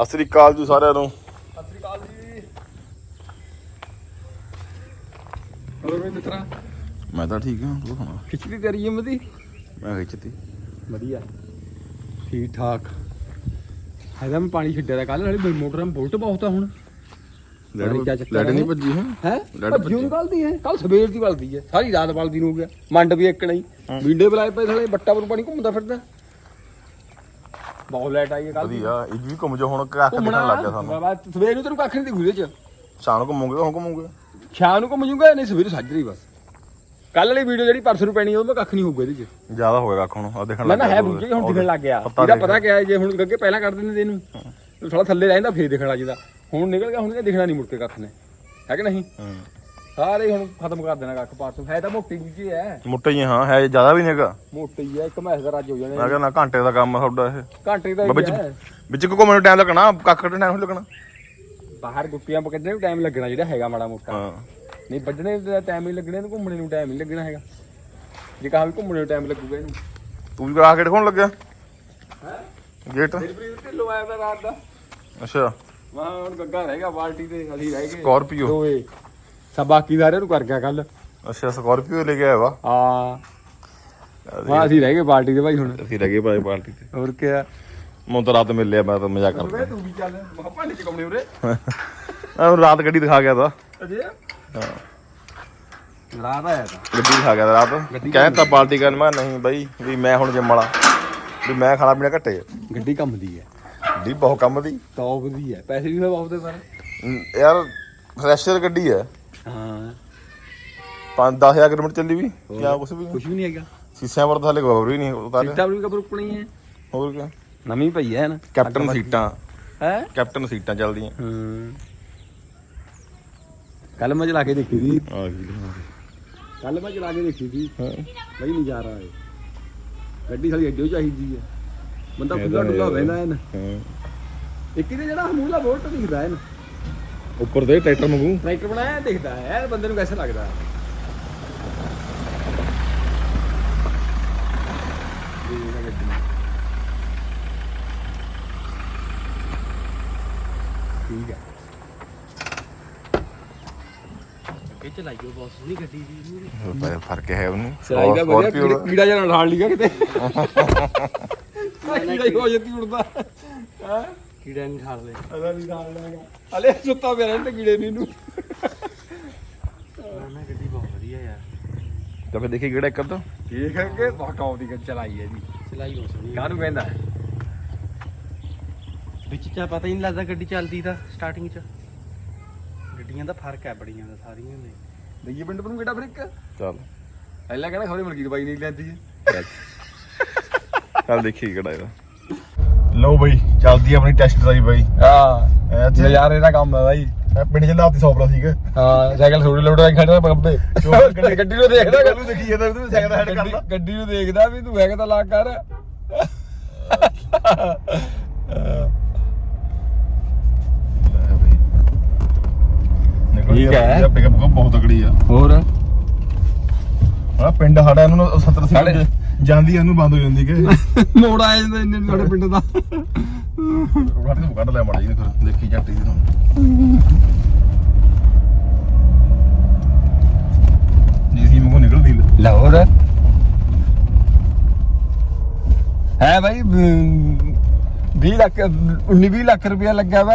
ਸਤਿ ਸ੍ਰੀ ਅਕਾਲ ਜੀ ਸਾਰਿਆਂ ਨੂੰ। ਸਤਿ ਸ੍ਰੀ ਅਕਾਲ ਜੀ। ਹੋਰ ਵੀ ਮਿੱਤਰਾ? ਮੈਂ ਤਾਂ ਠੀਕ ਹਾਂ ਤੂੰ ਸੁਣਾ? ਖਿਚੜੀ ਕਰੀ ਹੈ ਮਦੀ? ਮੈਂ ਖਿੱਚਤੀ ਵਧੀਆ। ਠੀਕ ਠਾਕ। ਹੈਗਾ ਮੈਂ ਪਾਣੀ ਛੱਡਿਆ ਦਾ ਕੱਲ ਵਾਲੀ ਮੋਟਰਾਂ ਬੁਲਟ ਬਹੁਤ ਆ ਹੁਣ। ਲੈਟ? ਨਹੀਂ ਭੱਜੀ ਹੈ? ਹੈ? ਭੱਜੀ ਗਲਦੀ ਹੈ? ਕੱਲ ਸਵੇਰ ਦੀ ਬਲਦੀ ਹੈ। ਸਾਰੀ ਰਾਤ ਬਲਦੀ ਨੂੰ ਹੋ ਗਿਆ। ਮੰਡ ਵੀ ਇੱਕ ਨਹੀਂ। ਵੀਂਡੇ ਬਲਾਏ ਪਏ ਥਲੇ ਬੱਟਾ ਪਰ ਪਾਣੀ ਘੁੰਮਦਾ ਫਿਰਦਾ। ਬਹੁਤ ਲਾਈਟ ਆਈ ਹੈ ਕੱਲ ਵਧੀਆ ਇਹ ਵੀ ਘੁੰਮ ਜਾ ਹੁਣ ਕੱਖ ਦਿਖਣ ਲੱਗ ਗਿਆ ਸਾਨੂੰ। ਸਵੇਰ ਨੂੰ ਤੈਨੂੰ ਕੱਖ ਨਹੀਂ ਦਿਖੂ ਇਹਦੇ ਚ। ਸ਼ਾਮ ਨੂੰ ਘੁੰਮੂਗੇ ਹੁਣ ਘੁੰਮੂਗੇ? ਸ਼ਾਮ ਨੂੰ ਘੁੰਮ ਜੂਗਾ ਨਹੀਂ ਸਵੇਰੇ ਸੱਜਰੀ ਬਸ। ਕੱਲ ਵਾਲੀ ਵੀਡੀਓ ਜਿਹੜੀ ਪਰਸੋਂ ਨੂੰ ਪੈਣੀ ਉਹ ਮੈਂ ਕੱਖ ਨਹੀਂ ਹੋਊਗਾ ਇਹਦੇ ਚ। ਜ਼ਿਆਦਾ ਹੋਏਗਾ ਕੱਖ ਹੁਣ ਆ ਦੇਖਣ ਲੱਗ ਨਾ ਗਿਆ ਹੈ ਬੁੱਝੇ ਹੁਣ ਦਿਖਣ ਲੱਗ ਗਿਆ। ਪੱਤਾ ਇਹਦਾ। ਪਤਾ ਕਿਆ ਜੇ ਹੁਣ ਅੱਗੇ ਪਹਿਲਾਂ ਕਰ ਦਿੰਦੇ ਇਹਨੂੰ ਥੋੜਾ ਥੱਲੇ ਰਹਿੰਦਾ ਫੇਰ ਦਿਖਣ ਲੱਗ ਜਾਂਦਾ। ਹੁਣ ਨਿਕਲ ਗਿਆ ਹੁਣ ਇਹ ਦਿਖਣਾ ਨਹੀਂ ਮੁੜ ਕੇ ਕੱਖ ਨੇ। ਹੈ ਕਿ ਨਹੀਂ? ਹੂੰ। ਸਾਰੇ ਹੁਣ ਖਤਮ ਕਰ ਦੇਣਾ ਕੱਖ ਪਰਸੋਂ ਹੈ ਤਾਂ ਮੋਟੀ ਬੁੱਝੀ ਹੈ। ਮੁੱਟੇ ਹੀ ਹਾਂ ਹੈ ਜ਼ਿਆਦਾ ਵੀ ਨਹੀਂਗਾ ਮੋਟੀ ਹੈ ਇੱਕ ਮੈਸ ਦਾ ਰੱਜ ਹੋ ਜਾਣੇ। ਮੈਂ ਕਹਿੰਦਾ ਘੰਟੇ ਦਾ ਕੰਮ ਆ ਤੁਹਾਡਾ ਇਹ। ਘੰਟੇ ਦਾ ਵਿੱਚ ਹੀ ਹੈ। ਵਿੱਚ ਕੋ ਘੁੰਮਣ ਨੂੰ ਟਾਈਮ ਲੱਗਣਾ? ਕੱਖ ਕੱਢਣ ਟਾਈਮ ਲੱਗਣਾ? ਬਾਹਰ ਗੁੱਟੀਆਂ ਪਕੜਨੇ ਨੂੰ ਟਾਈਮ ਲੱਗਣਾ ਜਿਹੜਾ ਹੈਗਾ ਮਾੜਾ ਮੋਟਾ। ਹਾਂ। ਨਹੀਂ ਵੱਢਣੇ ਦਾ ਟਾਈਮ ਹੀ ਲੱਗਣਾ ਇਹਨੂੰ ਘੁੰਮਣੇ ਨੂੰ ਟਾਈਮ ਨਹੀਂ ਲੱਗਣਾ ਹੈਗਾ। ਜੇ ਕਹਾਂ ਵੀ ਘੁੰਮਣੇ ਨੂੰ ਟਾਈਮ ਲੱਗੂਗਾ ਇਹਨੂੰ। ਤੂੰ ਵੀ ਕਰਾ ਕੇ ਦਿਖਾਉਣ ਲੱਗਿਆ? ਹੈ? ਗੇਟ? ਦਿਲਪ੍ਰੀਤ ਢਿੱਲੋਂ ਆਇਆ ਤਾਂ ਰਾਤ ਦਾ। ਅੱਛਾ। ਵਾਹ ਹੁਣ ਗੱਗਾ ਰਹਿ ਗਿਆ ਬਾਲਟੀ ਤੇ ਅਸੀਂ ਰਹਿ ਗਏ। ਸਕਾਰਪੀਓ। ਦੋਏ ਸਭ ਬਾਕੀ ਸਾਰਿਆਂ ਨੂੰ ਕਰ ਗਿਆ ਕੱਲ ਅੱਛਾ ਸਕਾਰਪੀਓ ਲੈ ਕੇ ਆਇਆ ਵਾ? ਹਾਂ। ਵਾਹ ਅਸੀਂ ਰਹਿ ਗਏ ਬਾਲਟੀ ਤੇ ਭਾਈ ਹੁਣ। ਅਸੀਂ ਲੱਗੇ ਭਾਈ ਪਾਰਟੀ ਤੇ। ਹੋਰ ਕੀ ਆ ਮੈਨੂੰ ਤਾਂ ਰਾਤ ਮਿਲ ਲਿਆ ਮੈਂ ਤਾਂ ਮਜ਼ਾਕ ਕਰਦਾ। ਤੂੰ ਵੀ ਚੱਲ? ਮਹਾ ਭਾਂਡੇ ਚਕਾਉਣੇ ਉਰੇ। ਆ ਰਾਤ ਗੱਡੀ ਦਿਖਾ ਗਿਆ ਤਾਂ। ਅਜੇ? ਹਾਂ। ਰਾਤ ਆਇਆ ਤਾਂ। ਗੱਡੀ ਦਿਖਾ ਗਿਆ ਤਾ ਰਾਤ। ਕਹਿੰਦਾ ਪਾਰਟੀ ਕਰਨ ਮੈਂ ਨਹੀਂ ਬਾਈ ਵੀ ਮੈਂ ਹੁਣ ਜਿੰਮ ਵਾਲਾ। ਵੀ ਮੈਂ ਖਾਣਾ ਪੀਣਾ ਘੱਟੇ। ਗੱਡੀ ਕੰਮ ਦੀ ਹੈ ਦੀ ਬਹੁਤ ਕੰਮ ਦੀ। ਟੌਪ ਦੀ ਹੈ ਪੈਸੇ ਵੀ ਬਹੁਤ ਦੇ ਪਰ ਮ, ਯਾਰ ਫਰੈਸ਼ਰ ਗੱਡੀ ਹੈ ਹਾਂ। 5 10000 ਕਿਲੋਮੀਟਰ ਚੱਲੀ ਵੀ ਕਿਆ ਕੁਛ ਵੀ। ਨਹੀਂ ਕੁਝ ਵੀ ਨਹੀਂ ਹੈਗਾ। ਸੀਸਿਆਂ ਪਰ ਤਾਂ ਹਲੇ ਗੌਰ ਹੀ ਨਹੀਂ ਉਤਾਰਿਆ। ਸੀਟਾਂ ਵੀ ਕਬਰ ਰੁਕਣੀ ਹੈ ਹੋਰ ਕਿਆ? ਨਵੀਂ ਪਈ ਹੈ ਨਾ। ਕੈਪਟਨ ਸੀਟਾਂ। ਹੈ? ਕੈਪਟਨ ਸੀਟਾਂ ਚੱਲਦੀਆਂ। ਹੂੰ। ਕੱਲ ਮੈਂ ਚਲਾ ਕੇ ਦੇਖੀ ਸੀ। ਕੱਲ ਮੈਂ ਚਲਾ ਕੇ ਦੇਖੀ ਸੀ। ਹਾਂ। ਬਈ ਨਜ਼ਾਰਾ ਹੈ ਗੱਡੀ ਸਾਲੀ ਐਡਿਓ ਚਾਹੀਦੀ ਹੈ। ਬੰਦਾ ਖੁੱਲਾ ਡੁੱਲਾ ਹੈ। ਰਹਿੰਦਾ ਹੈ ਨਾ। ਹਾਂ। ਇੱਕ ਇਹਦੇ ਜਿਹੜਾ ਮੂਹਲਾ ਵੋਲਟ ਦਿਖਦਾ ਹੈ ਨਾ। ਉੱਪਰ ਦੇ ਟਰੈਕਟਰ ਮੰਗੂ ਟਰੈਕਟਰ ਬਣਾਇਆ ਦਿਖਦਾ ਹੈ ਬੰਦੇ ਨੂੰ ਕੈਸਾ ਲੱਗਦਾ। ਠੀਕ ਹੈ। ਚਲਾਈਓ ਬਹੁਤ ਸੋਹਣੀ ਗੱਡੀ ਦੀ। ਫ਼ਰਕ ਹੈ ਉਹਨੂੰ। ਚਲਾਈ ਦਾ ਵਧੀਆ। ਕੀੜਾ- ਕੀੜਾ ਜਣਾ ਨਾਲ ਲਿਆ ਕਿਤੇ। ਕੀੜਾ ਹੀ ਹੋ ਜਾਂਦੀ ਉੜਦਾ ਹਾਂ? ਕੀੜਾ ਨਹੀਂ ਠਾਲ ਲੈ ਅਦਾ ਨਹੀਂ ਨਾਲ ਲੈਗਾ ਹਲੇ ਸੁੱਤਾ ਪਿਆ ਰਹਿੰਦਾ ਕੀੜੇ ਨੂੰ। ਇਹਨੂੰ ਨਾ ਨਾ ਗੱਡੀ ਬਹੁਤ ਵਧੀਆ ਯਾਰ। ਤਾਂ ਫਿਰ ਦੇਖੀ ਕਿਹੜਾ ਇੱਕ ਅੱਧਾ? ਠੀਕ ਹੈ ਕਿ ਬਹੁਤ ਆਉ ਦੀ ਗੱਡੀ ਚਲਾਈ ਹੈ ਜੀ। ਚਲਾਈ ਬਹੁਤ ਸੋਹਣੀ ਕਾਹਨੂੰ ਕਹਿੰਦਾ? ਵਿੱਚ ਚਾ ਪਤਾ ਹੀ ਨਹੀਂ ਲੱਗਦਾ ਗੱਡੀ ਚੱਲਦੀ ਦਾ ਸਟਾਰਟਿੰਗ ਚ। ਗੱਡੀਆਂ ਦਾ ਫ਼ਰਕ ਹੈ ਬੜੀਆਂ ਦਾ ਸਾਰੀਆਂ ਨੇ। ਦਈਏ ਪਿੰਡ ਨੂੰ ਕਿਹੜਾ ਫਰਿੱਕ ਚੱਲ। ਪਹਿਲਾਂ ਕਹਿੰਦਾ ਖਬਰੇ ਮਲਕੀਤ ਬਾਈ ਨਹੀਂ ਲੈਂਦੀ ਹੈ। ਚੱਲ ਦੇਖੀ ਕਿਹੜਾ ਇਹਦਾ। ਲਓ ਬਈ ਚੱਲਦੀ ਆ ਆਪਣੀ ਟੈਸਟ ਡਰਾਈਵ ਬਾਈ। ਹਾਂ ਨਜ਼ਾਰੇ ਦਾ ਕੰਮ ਹੈ ਬਾਈ। ਪਿੰਡ ਚ ਲਾਤੀ 100 ਪਲਸ ਸੀਗਾ। ਹਾਂ ਸਾਈਕਲ ਥੋੜੀ ਲੋਡ ਆ ਖੜਾ ਗੱਬੇ ਗੱਡੀ ਗੱਡੀ ਨੂੰ ਦੇਖਦਾ ਗੱਲੂ ਦੇਖੀ ਜਾਂਦਾ ਉਹਦੇ ਸਾਈਕਲ ਦਾ ਹੈਡ ਗੱਡੀ- ਕਰਦਾ। ਗੱਡੀ ਨੂੰ ਦੇਖਦਾ ਵੀ ਤੂੰ ਹੈਗਾ ਤਾਂ ਲਾ ਕਰ। ਠੀਕ ਹੈ। ਪਿਕਅਪ ਬਹੁਤ ਤਕੜੀ ਆ। ਹੋਰ? ਹਾਂ ਪਿੰਡ ਸਾਡਾ ਇਹਨੂੰ 70 ਸਾਡੇ- ਸੀ ਜਾਂਦੀ ਇਹਨੂੰ ਬੰਦ ਹੋ ਜਾਂਦੀ ਕਿ? ਮੋੜ ਆ ਜਾਂਦਾ ਇੰਨੇ ਸਾਡੇ ਪਿੰਡ ਦਾ। ਕੱਢ ਕੇ ਕੱਢ ਲੈ ਮਾੜਾ ਜੀ ਫਿਰ ਦੇਖੀ ਝੱਟੀ ਦੀ ਤੁਹਾਨੂੰ। ਜੀ ਸੀ ਮਗੋ ਨਿਕਲਦੀ ਲਾਹੌਰ? ਹੈ ਭਾਈ 20 ਲੱਖ 19 20 ਲੱਖ ਰੁਪਇਆ ਲੱਗਿਆ ਵਾ।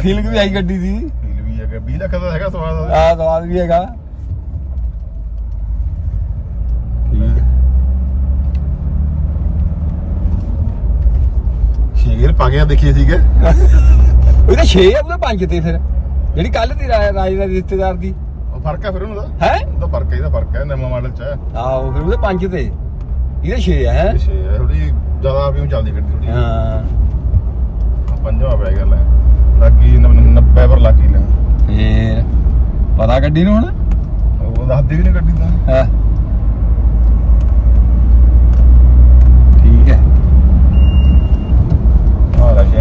ਫੀਲਿੰਗ ਵੀ ਆਈ ਗੱਡੀ ਦੀ। ਹੀਲ ਵੀ ਹੈਗਾ 20 ਲੱਖ ਦਾ ਹੈਗਾ ਸਵਾਦ ਆ ਸਵਾਦ ਵੀ ਹੈਗਾ ਠੀਕ ਸ਼ੇਰ ਪਾ ਗਿਆ ਦੇਖੀ ਸੀਗੇ ਉਹਦਾ 6 ਆ ਉਹਦਾ 5 ਤੇ ਫਿਰ। ਜਿਹੜੀ ਕੱਲ ਦੀ ਰਾਜ ਰਾਜ ਦਾ ਰਿਸ਼ਤੇਦਾਰ ਦੀ। ਉਹ ਫ਼ਰਕ ਹੈ ਫਿਰ ਉਹਨੂੰ ਦਾ ਹੈ? ਉਹਦਾ ਫ਼ਰਕ ਹੈ ਇਹਦਾ ਫ਼ਰਕ ਹੈ ਨਵਾਂ ਮਾਡਲ ਚ ਹੈ ਆਹੋ ਫਿਰ ਉਹਦੇ 5 ਤੇ। ਇਹਦੇ 6 ਆ ਹੈ? ਛੇ ਹੈ ਥੋੜੀ ਜ਼ਿਆਦਾ ਵੀ ਚੱਲਦੀ ਗੱਡੀ ਥੋੜੀ ਹਾਂ। ਪੰਜਵਾਂ ਪੈ ਗਿਆ ਲੈ। ਲੱਗੀ 90 ਪਰ ਲੱਗੀ ਲੈ। ਫੇਰ। ਪਤਾ ਗੱਡੀ ਨੂੰ ਹੁਣ? ਉਹ ਦੱਸਦੀ ਵੀ ਨਹੀਂ ਗੱਡੀ ਹਾਂ ਠੀਕ ਹੈ।